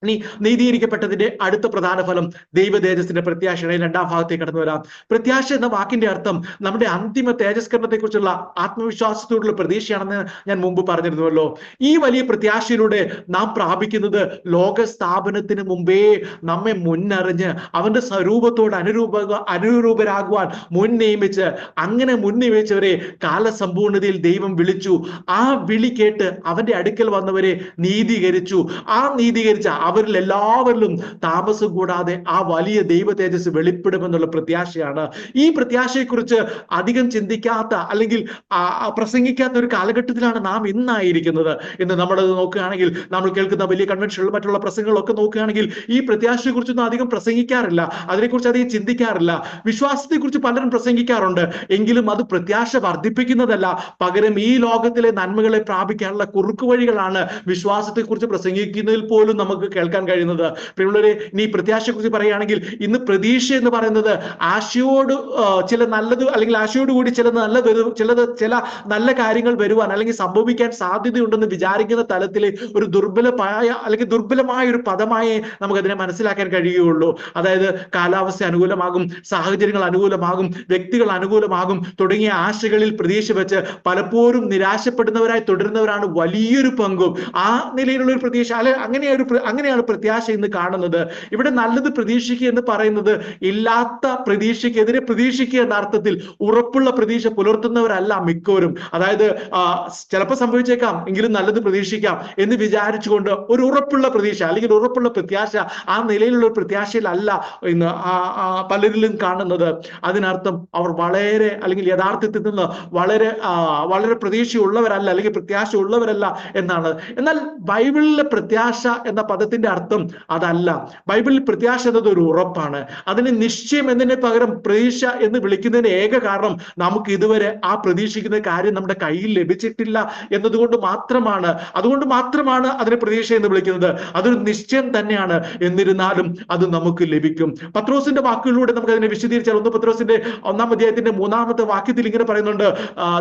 Speaker 1: ഇനി നീതീകരിക്കപ്പെട്ടതിന്റെ അടുത്ത പ്രധാന ഫലം ദൈവ തേജസ്സിന്റെ പ്രത്യാശയുടെ രണ്ടാം ഭാഗത്തേക്ക് കടന്നു വരാം. പ്രത്യാശ എന്ന വാക്കിന്റെ അർത്ഥം നമ്മുടെ അന്തിമ തേജസ്കരണത്തെ കുറിച്ചുള്ള ആത്മവിശ്വാസത്തോടുള്ള പ്രതീക്ഷയാണെന്ന് ഞാൻ മുമ്പ് പറഞ്ഞിരുന്നുവല്ലോ. ഈ വലിയ പ്രത്യാശയിലൂടെ നാം പ്രാപിക്കുന്നത് ലോക സ്ഥാപനത്തിന് മുമ്പേ നമ്മെ മുന്നറിഞ്ഞ് അവന്റെ സ്വരൂപത്തോട് അനുരൂപ അനുരൂപരാകുവാൻ മുൻ നിയമിച്ച് അങ്ങനെ മുൻ നിയമിച്ചവരെ കാലസമ്പൂർണതയിൽ ദൈവം വിളിച്ചു. ആ വിളി കേട്ട് അവന്റെ അടുക്കൽ വന്നവരെ നീതീകരിച്ചു. ആ നീതീകരിച്ച അവരിൽ എല്ലാവരിലും താമസം കൂടാതെ ആ വലിയ ദൈവ തേജസ് വെളിപ്പെടുമെന്നുള്ള പ്രത്യാശയാണ്. ഈ പ്രത്യാശയെക്കുറിച്ച് അധികം ചിന്തിക്കാത്ത അല്ലെങ്കിൽ പ്രസംഗിക്കാത്ത ഒരു കാലഘട്ടത്തിലാണ് നാം ഇന്നായിരിക്കുന്നത് ഇന്ന് നമ്മൾ നോക്കുകയാണെങ്കിൽ നമ്മൾ കേൾക്കുന്ന വലിയ കൺവെൻഷനുകൾ മറ്റുള്ള പ്രസംഗങ്ങളൊക്കെ നോക്കുകയാണെങ്കിൽ ഈ പ്രത്യാശയെ കുറിച്ചൊന്നും അധികം പ്രസംഗിക്കാറില്ല. അതിനെക്കുറിച്ച് അധികം ചിന്തിക്കാറില്ല. വിശ്വാസത്തെ കുറിച്ച് പലരും പ്രസംഗിക്കാറുണ്ട്. എങ്കിലും അത് പ്രത്യാശ വർദ്ധിപ്പിക്കുന്നതല്ല. പകരം ഈ ലോകത്തിലെ നന്മകളെ പ്രാപിക്കാനുള്ള കുറുക്കു വഴികളാണ് വിശ്വാസത്തെക്കുറിച്ച് പ്രസംഗിക്കുന്നതിൽ പോലും നമുക്ക് കേൾക്കാൻ കഴിയുന്നത്. പ്രിയമുള്ളവരെ നീ പ്രത്യാശയെക്കുറിച്ച് പറയുകയാണെങ്കിൽ ഇന്ന് പ്രതീക്ഷ എന്ന് പറയുന്നത് ആശയോട് ചില നല്ലത് അല്ലെങ്കിൽ ആശയോട് കൂടി ചില നല്ല ചിലത് ചില നല്ല കാര്യങ്ങൾ വരുവാൻ അല്ലെങ്കിൽ സംഭവിക്കാൻ സാധ്യതയുണ്ടെന്ന് വിചാരിക്കുന്ന തലത്തിൽ ഒരു ദുർബലമായ അല്ലെങ്കിൽ ദുർബലമായ ഒരു പദമായി നമുക്കതിനെ മനസ്സിലാക്കാൻ കഴിയുകയുള്ളൂ. അതായത് കാലാവസ്ഥ അനുകൂലമാകും സാഹചര്യങ്ങൾ അനുകൂലമാകും വ്യക്തികൾ അനുകൂലമാകും തുടങ്ങിയ ആശകളിൽ പ്രതീക്ഷ വെച്ച് പലപ്പോഴും നിരാശപ്പെടുന്നവരായി തുടരുന്നവരാണ് വലിയൊരു പങ്കും. ആ നിലയിലുള്ള ഒരു പ്രതീക്ഷ അല്ലെ അങ്ങനെ ഒരു അങ്ങനെയാണ് പ്രത്യാശ ഇന്ന് കാണുന്നത്? ഇവിടെ നല്ലത് പ്രതീക്ഷിക്കുക എന്ന് പറയുന്നത് ഇല്ലാത്ത പ്രതീക്ഷയ്ക്കെതിരെ പ്രതീക്ഷിക്കുക എന്ന അർത്ഥത്തിൽ ഉറപ്പുള്ള പ്രതീക്ഷ പുലർത്തുന്നവരല്ല മിക്കവരും. അതായത് ചിലപ്പോൾ സംഭവിച്ചേക്കാം എങ്കിലും നല്ലത് പ്രതീക്ഷിക്കാം എന്ന് വിചാരിച്ചുകൊണ്ട് ഒരു ഉറപ്പുള്ള പ്രതീക്ഷ അല്ലെങ്കിൽ ഉറപ്പുള്ള പ്രത്യാശ ആ നിലയിലുള്ള ഒരു പ്രത്യാശയിലല്ല ഇന്ന് പലരിലും കാണുന്നത്. അതിനർത്ഥം അവർ വളരെ അല്ലെങ്കിൽ യഥാർത്ഥത്തിൽ നിന്ന് വളരെ വളരെ പ്രതീക്ഷയുള്ളവരല്ല അല്ലെങ്കിൽ പ്രത്യാശ ഉള്ളവരല്ല എന്നാണ്. എന്നാൽ ബൈബിളിലെ പ്രത്യാശ എന്ന പദത്തിന്റെ അർത്ഥം അതല്ല. ബൈബിളിൽ പ്രത്യാശ എന്നത് ഒരു ഉറപ്പാണ്. അതിന് നിശ്ചയം എന്നതിന് പകരം പ്രതീക്ഷ എന്ന് വിളിക്കുന്നതിന് ഏക കാരണം നമുക്ക് ഇതുവരെ ആ പ്രതീക്ഷിക്കുന്ന കാര്യം നമ്മുടെ കയ്യിൽ ലഭിച്ചിട്ടില്ല എന്നതുകൊണ്ട് മാത്രമാണ്. അതുകൊണ്ട് മാത്രമാണ് അതിനെ പ്രതീക്ഷ എന്ന് വിളിക്കുന്നത്. അതൊരു നിശ്ചയം തന്നെയാണ്. എന്നിരുന്നാലും അത് നമുക്ക് ലഭിക്കും. പത്രോസിന്റെ വാക്കുകളിലൂടെ നമുക്ക് അതിനെ വിശദീകരിച്ചാൽ ഒന്ന് പത്രോസിന്റെ ഒന്നാം അധ്യായത്തിന്റെ മൂന്നാമത്തെ വാക്യത്തിൽ ഇങ്ങനെ പറയുന്നുണ്ട്.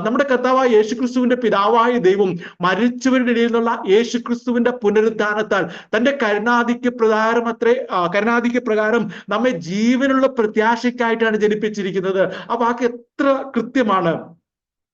Speaker 1: നമ്മുടെ കർത്താവായ യേശുക്രിസ്തുവിന്റെ പിതാവായ ദൈവം മരിച്ചവരുടെ ഇടയിൽ നിന്നുള്ള യേശുക്രിസ്തുവിന്റെ പുനരുദ്ധാനത്താൽ തന്റെ കരുണാധിക്യ പ്രകാരം അത്രേ കരുണാധിക്യ പ്രകാരം നമ്മെ ജീവനുള്ള പ്രത്യാശയ്ക്കായിട്ടാണ് ജനിപ്പിച്ചിരിക്കുന്നത്. ആ വാക്ക് എത്ര കൃത്യമാണ്.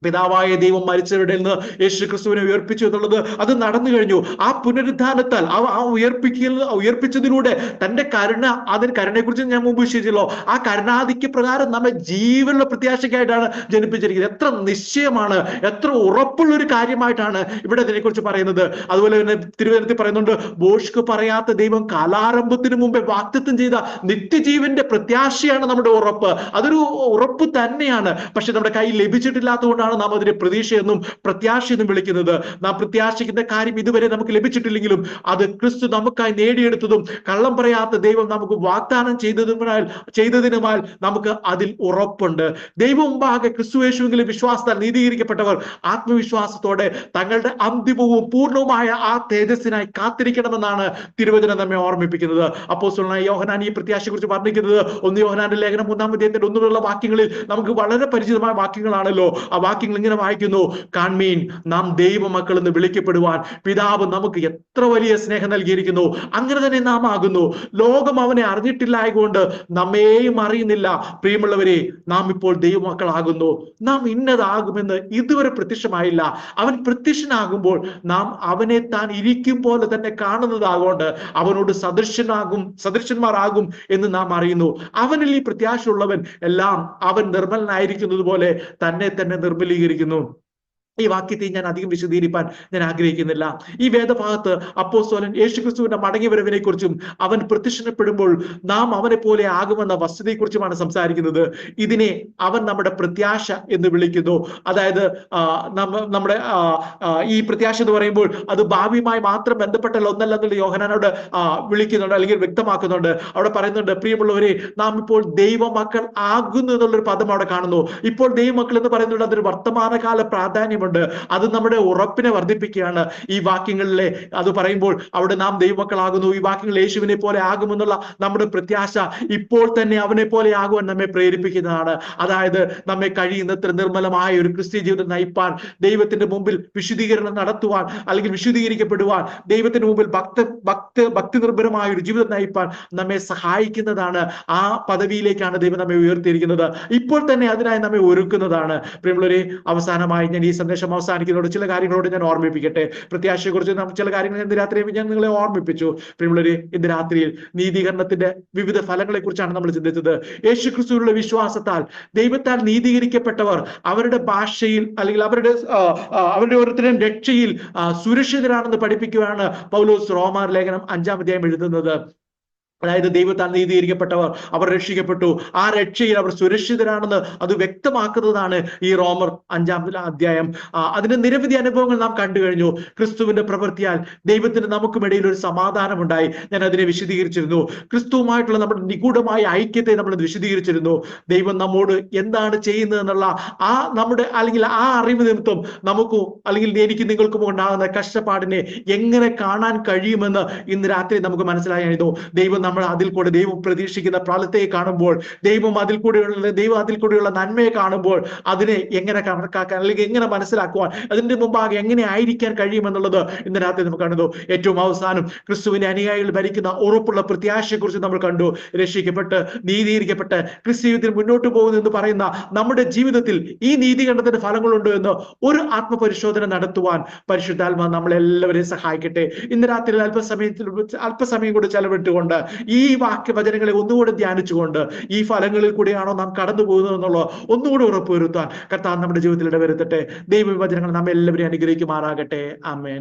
Speaker 1: പിതാവായ ദൈവം മരിച്ചവരുടെ നിന്ന് യേശു ക്രിസ്തുവിനെ ഉയർപ്പിച്ചു എന്നുള്ളത് അത് നടന്നു കഴിഞ്ഞു. ആ പുനരുദ്ധാനത്താൽ ആ ആ ഉയർപ്പിക്കൽ ഉയർപ്പിച്ചതിലൂടെ തന്റെ കരുണ അതിന് കരുണയെക്കുറിച്ച് ഞാൻ മുമ്പ് വിശ്വസിച്ചല്ലോ ആ കരുണാധിക്യ പ്രകാരം നമ്മെ ജീവനുള്ള പ്രത്യാശയ്ക്കായിട്ടാണ് ജനിപ്പിച്ചിരിക്കുന്നത്. എത്ര നിശ്ചയമാണ് എത്ര ഉറപ്പുള്ള ഒരു കാര്യമായിട്ടാണ് ഇവിടെ അതിനെക്കുറിച്ച് പറയുന്നത്. അതുപോലെ തന്നെ തിരുവനന്തപുരത്തിൽ പറയുന്നുണ്ട് ബോഷ്ക്ക് പറയാത്ത ദൈവം കാലാരംഭത്തിന് മുമ്പേ വാക്തത്വം ചെയ്ത നിത്യജീവന്റെ പ്രത്യാശയാണ് നമ്മുടെ ഉറപ്പ്. അതൊരു ഉറപ്പ് തന്നെയാണ്. പക്ഷെ നമ്മുടെ കൈ ലഭിച്ചിട്ടില്ലാത്തതുകൊണ്ടാണ് നാം അതിനെ പ്രതീക്ഷയെന്നും പ്രത്യാശയെന്നും വിളിക്കുന്നത്? നാം പ്രത്യാശിക്കുന്ന കാര്യം ഇതുവരെ നമുക്ക് ലഭിച്ചിട്ടില്ലെങ്കിലും അത് ക്രിസ്തു നമുക്കായി നേടിയെടുത്തതും കള്ളം പറയാത്ത ദൈവം നമുക്ക് വാഗ്ദാനം ചെയ്തതിനാൽ ചെയ്തതിനാൽ നമുക്ക് അതിൽ ഉറപ്പുണ്ട്. ദൈവം മുമ്പാകെ ക്രിസ്തു യേശുവിലും വിശ്വാസത്താൽ നീതീകരിക്കപ്പെട്ടവർ ആത്മവിശ്വാസത്തോടെ തങ്ങളുടെ അന്തിമവും പൂർണവുമായ ആ തേജസ്സിനായി കാത്തിരിക്കണമെന്നാണ് തിരുവചനം നമ്മെ ഓർമ്മിപ്പിക്കുന്നത്. അപ്പോൾ യോഹനാൻ ഈ പ്രത്യാശയെ കുറിച്ച് വർണിക്കുന്നത് ഒന്ന് യോഹനാന്റെ ലേഖനം മൂന്നാം അദ്ദേഹത്തിന്റെ ഒന്നുമുള്ള വാക്യങ്ങളിൽ നമുക്ക് വളരെ പരിചിതമായ വാക്യങ്ങളാണല്ലോ. ആ വാക്യങ്ങൾ ഇങ്ങനെ വായിക്കുന്നു. കാൺമീൻ നാം ദൈവമക്കൾ എന്ന് വിളിക്കപ്പെടുവാൻ പിതാവ് നമുക്ക് എത്ര വലിയ സ്നേഹം നൽകിയിരിക്കുന്നു. അങ്ങനെ തന്നെ നാം ആകുന്നു. ലോകം അവനെ അറിഞ്ഞിട്ടില്ലായതുകൊണ്ട് നമ്മെയും അറിയുന്നില്ല. പ്രിയമുള്ളവരെ നാം ഇപ്പോൾ ദൈവമക്കളാകുന്നു. നാം ഇന്നതാകുമെന്ന് ഇതുവരെ പ്രത്യക്ഷമായില്ല. അവൻ പ്രത്യക്ഷനാകുമ്പോൾ നാം അവനെ താൻ ഇരിക്കും പോലെ തന്നെ കാണുന്നതാകൊണ്ട് അവനോട് സദൃശനാകും സദൃശന്മാരാകും എന്ന് നാം അറിയുന്നു. അവനിൽ ഈ പ്രത്യാശയുള്ളവൻ എല്ലാം അവൻ നിർമ്മലനായിരിക്കുന്നത് പോലെ തന്നെ തന്നെ നിർമ്മലീകരിക്കുന്നു ഈ വാക്യത്തെ ഞാൻ അധികം വിശദീകരിപ്പാൻ ഞാൻ ആഗ്രഹിക്കുന്നില്ല. ഈ വേദഭാഗത്ത് അപ്പോസ്തലൻ യേശുക്രിസ്തുവിന്റെ മടങ്ങി വരവിനെ കുറിച്ചും അവൻ പ്രത്യക്ഷപ്പെടുമ്പോൾ നാം അവനെ പോലെ ആകുമെന്ന വസ്തുതയെക്കുറിച്ചുമാണ് സംസാരിക്കുന്നത്. ഇതിനെ അവൻ നമ്മുടെ പ്രത്യാശ എന്ന് വിളിക്കുന്നു. അതായത് നമ്മുടെ ഈ പ്രത്യാശ എന്ന് പറയുമ്പോൾ അത് ഭാവിയുമായി മാത്രം ബന്ധപ്പെട്ടല്ല ഒന്നല്ല എന്നുള്ള യോഹനാനോട് വിളിക്കുന്നുണ്ട് അല്ലെങ്കിൽ വ്യക്തമാക്കുന്നുണ്ട്. അവിടെ പറയുന്നുണ്ട് പ്രിയമുള്ളവരെ നാം ഇപ്പോൾ ദൈവമക്കൾ ആകുന്നു എന്നുള്ളൊരു പദം അവിടെ കാണുന്നു. ഇപ്പോൾ ദൈവമക്കൾ എന്ന് പറയുന്നത് അതൊരു വർത്തമാനകാല പ്രാധാന്യമുണ്ട്. അത് നമ്മുടെ ഉറപ്പിനെ വർദ്ധിപ്പിക്കുകയാണ്. ഈ വാക്യങ്ങളിലെ അത് പറയുമ്പോൾ അവിടെ നാം ദൈവമക്കളാകുന്നു ഈ വാക്യങ്ങൾ യേശുവിനെ പോലെ ആകുമെന്നുള്ള നമ്മുടെ പ്രത്യാശ ഇപ്പോൾ തന്നെ അവനെ പോലെ ആകുവാൻ നമ്മെ പ്രേരിപ്പിക്കുന്നതാണ്. അതായത് നമ്മെ കഴിയുന്നത്ര നിർമ്മലമായ ഒരു ക്രിസ്ത്യ ജീവിതം നയിപ്പാൻ ദൈവത്തിന്റെ മുമ്പിൽ വിശുദ്ധീകരണം നടത്തുവാൻ അല്ലെങ്കിൽ വിശുദ്ധീകരിക്കപ്പെടുവാൻ ദൈവത്തിന്റെ മുമ്പിൽ ഭക്ത ഭക്ത ഭക്തി നിർഭരമായ ഒരു ജീവിതം നയിപ്പാൻ നമ്മെ സഹായിക്കുന്നതാണ്. ആ പദവിയിലേക്കാണ് ദൈവം നമ്മെ ഉയർത്തിയിരിക്കുന്നത്. ഇപ്പോൾ തന്നെ അതിനായി നമ്മെ ഒരുക്കുന്നതാണ്. പ്രിയമുള്ളവരെ അവസാനമായി ഞാൻ ഈ സന്ദേശം അവസാനിക്കുന്നതോട് ചില കാര്യങ്ങളോട് ഞാൻ ഓർമ്മിപ്പിക്കട്ടെ. പ്രത്യാശയെക്കുറിച്ച് നാം ചില കാര്യങ്ങൾ ഇന്ന് രാത്രി ഞാൻ നിങ്ങളെ ഓർമ്മിപ്പിച്ചു. പ്രിയമുള്ളവരെ ഇന്ന് രാത്രിയിൽ നീതീകരണത്തിന്റെ വിവിധ ഫലങ്ങളെ കുറിച്ചാണ് നമ്മൾ ചിന്തിച്ചത്. യേശു ക്രിസ്തുവിലുള്ള വിശ്വാസത്താൽ ദൈവത്താൽ നീതീകരിക്കപ്പെട്ടവർ അവരുടെ ഭാഷയിൽ അല്ലെങ്കിൽ അവരുടെ അവരുടെ ഓരോരുത്തരും രക്ഷയിൽ സുരക്ഷിതരാണെന്ന് പഠിപ്പിക്കുവാണ് പൗലോസ് റോമാർ ലേഖനം അഞ്ചാം അധ്യായം എഴുതുന്നത്. അതായത് ദൈവത്താൽ നീതീകരിക്കപ്പെട്ടവർ അവർ രക്ഷിക്കപ്പെട്ടു. ആ രക്ഷയിൽ അവർ സുരക്ഷിതരാണെന്ന് അത് വ്യക്തമാക്കുന്നതാണ് ഈ റോമർ അഞ്ചാം അധ്യായം. അതിന് നിരവധി അനുഭവങ്ങൾ നാം കണ്ടു കഴിഞ്ഞു. ക്രിസ്തുവിന്റെ പ്രവൃത്തിയാൽ ദൈവത്തിന് നമുക്കുമിടയിൽ ഒരു സമാധാനമുണ്ടായി. ഞാൻ അതിനെ വിശദീകരിച്ചിരുന്നു. ക്രിസ്തുവുമായിട്ടുള്ള നമ്മുടെ നിഗൂഢമായ ഐക്യത്തെ നമ്മൾ വിശദീകരിച്ചിരുന്നു. ദൈവം നമ്മോട് എന്താണ് ചെയ്യുന്നത് എന്നുള്ള ആ നമ്മുടെ അല്ലെങ്കിൽ ആ അറിവ് നിമിത്തം നമുക്കും അല്ലെങ്കിൽ എനിക്ക് നിങ്ങൾക്കും ഉണ്ടാകുന്ന കഷ്ടപ്പാടിനെ എങ്ങനെ കാണാൻ കഴിയുമെന്ന് ഇന്ന് രാത്രി നമുക്ക് മനസ്സിലായിരുന്നു ദൈവം നമ്മൾ അതിൽ കൂടെ ദൈവം പ്രതീക്ഷിക്കുന്ന ഫലത്തെ കാണുമ്പോൾ ദൈവം അതിൽ കൂടെയുള്ള ദൈവം അതിൽ കൂടെയുള്ള നന്മയെ കാണുമ്പോൾ അതിനെ എങ്ങനെ കണക്കാക്കാൻ അല്ലെങ്കിൽ എങ്ങനെ മനസ്സിലാക്കുവാൻ അതിന്റെ മുമ്പാകെ എങ്ങനെ ആയിരിക്കാൻ കഴിയുമെന്നുള്ളത് ഇന്ന് രാത്രി നമുക്ക് കണ്ടു ഏറ്റവും അവസാനം ക്രിസ്തുവിന്റെ അനുയായികൾ ഭരിക്കുന്ന ഉറപ്പുള്ള പ്രത്യാശയെക്കുറിച്ച് നമ്മൾ കണ്ടു. രക്ഷിക്കപ്പെട്ട് നീതീകരിക്കപ്പെട്ട് ക്രിസ്തുവിധത്തിൽ മുന്നോട്ട് പോകുന്നു എന്ന് പറയുന്ന നമ്മുടെ ജീവിതത്തിൽ ഈ നീതികണ്ഠത്തിന്റെ ഫലങ്ങളുണ്ടോ എന്ന് ഒരു ആത്മപരിശോധന നടത്തുവാൻ പരിശുദ്ധാത്മാ നമ്മളെല്ലാവരെയും സഹായിക്കട്ടെ. ഇന്ന് രാത്രി അല്പസമയത്തിൽ അല്പസമയം കൂടി ചെലവിട്ടുകൊണ്ട് ഈ വാക്യവചനങ്ങളെ ഒന്നുകൂടെ ധ്യാനിച്ചുകൊണ്ട് ഈ ഫലങ്ങളിൽ കൂടിയാണോ നാം കടന്നു പോകുന്നത് എന്നുള്ള ഒന്നുകൂടെ ഉറപ്പുവരുത്താൻ കർത്താവ് നമ്മുടെ ജീവിതത്തിൽ ഇടവരുത്തട്ടെ. ദൈവവിഭജനങ്ങൾ നാം എല്ലാവരെയും അനുഗ്രഹിക്കുമാറാകട്ടെ. ആമേൻ.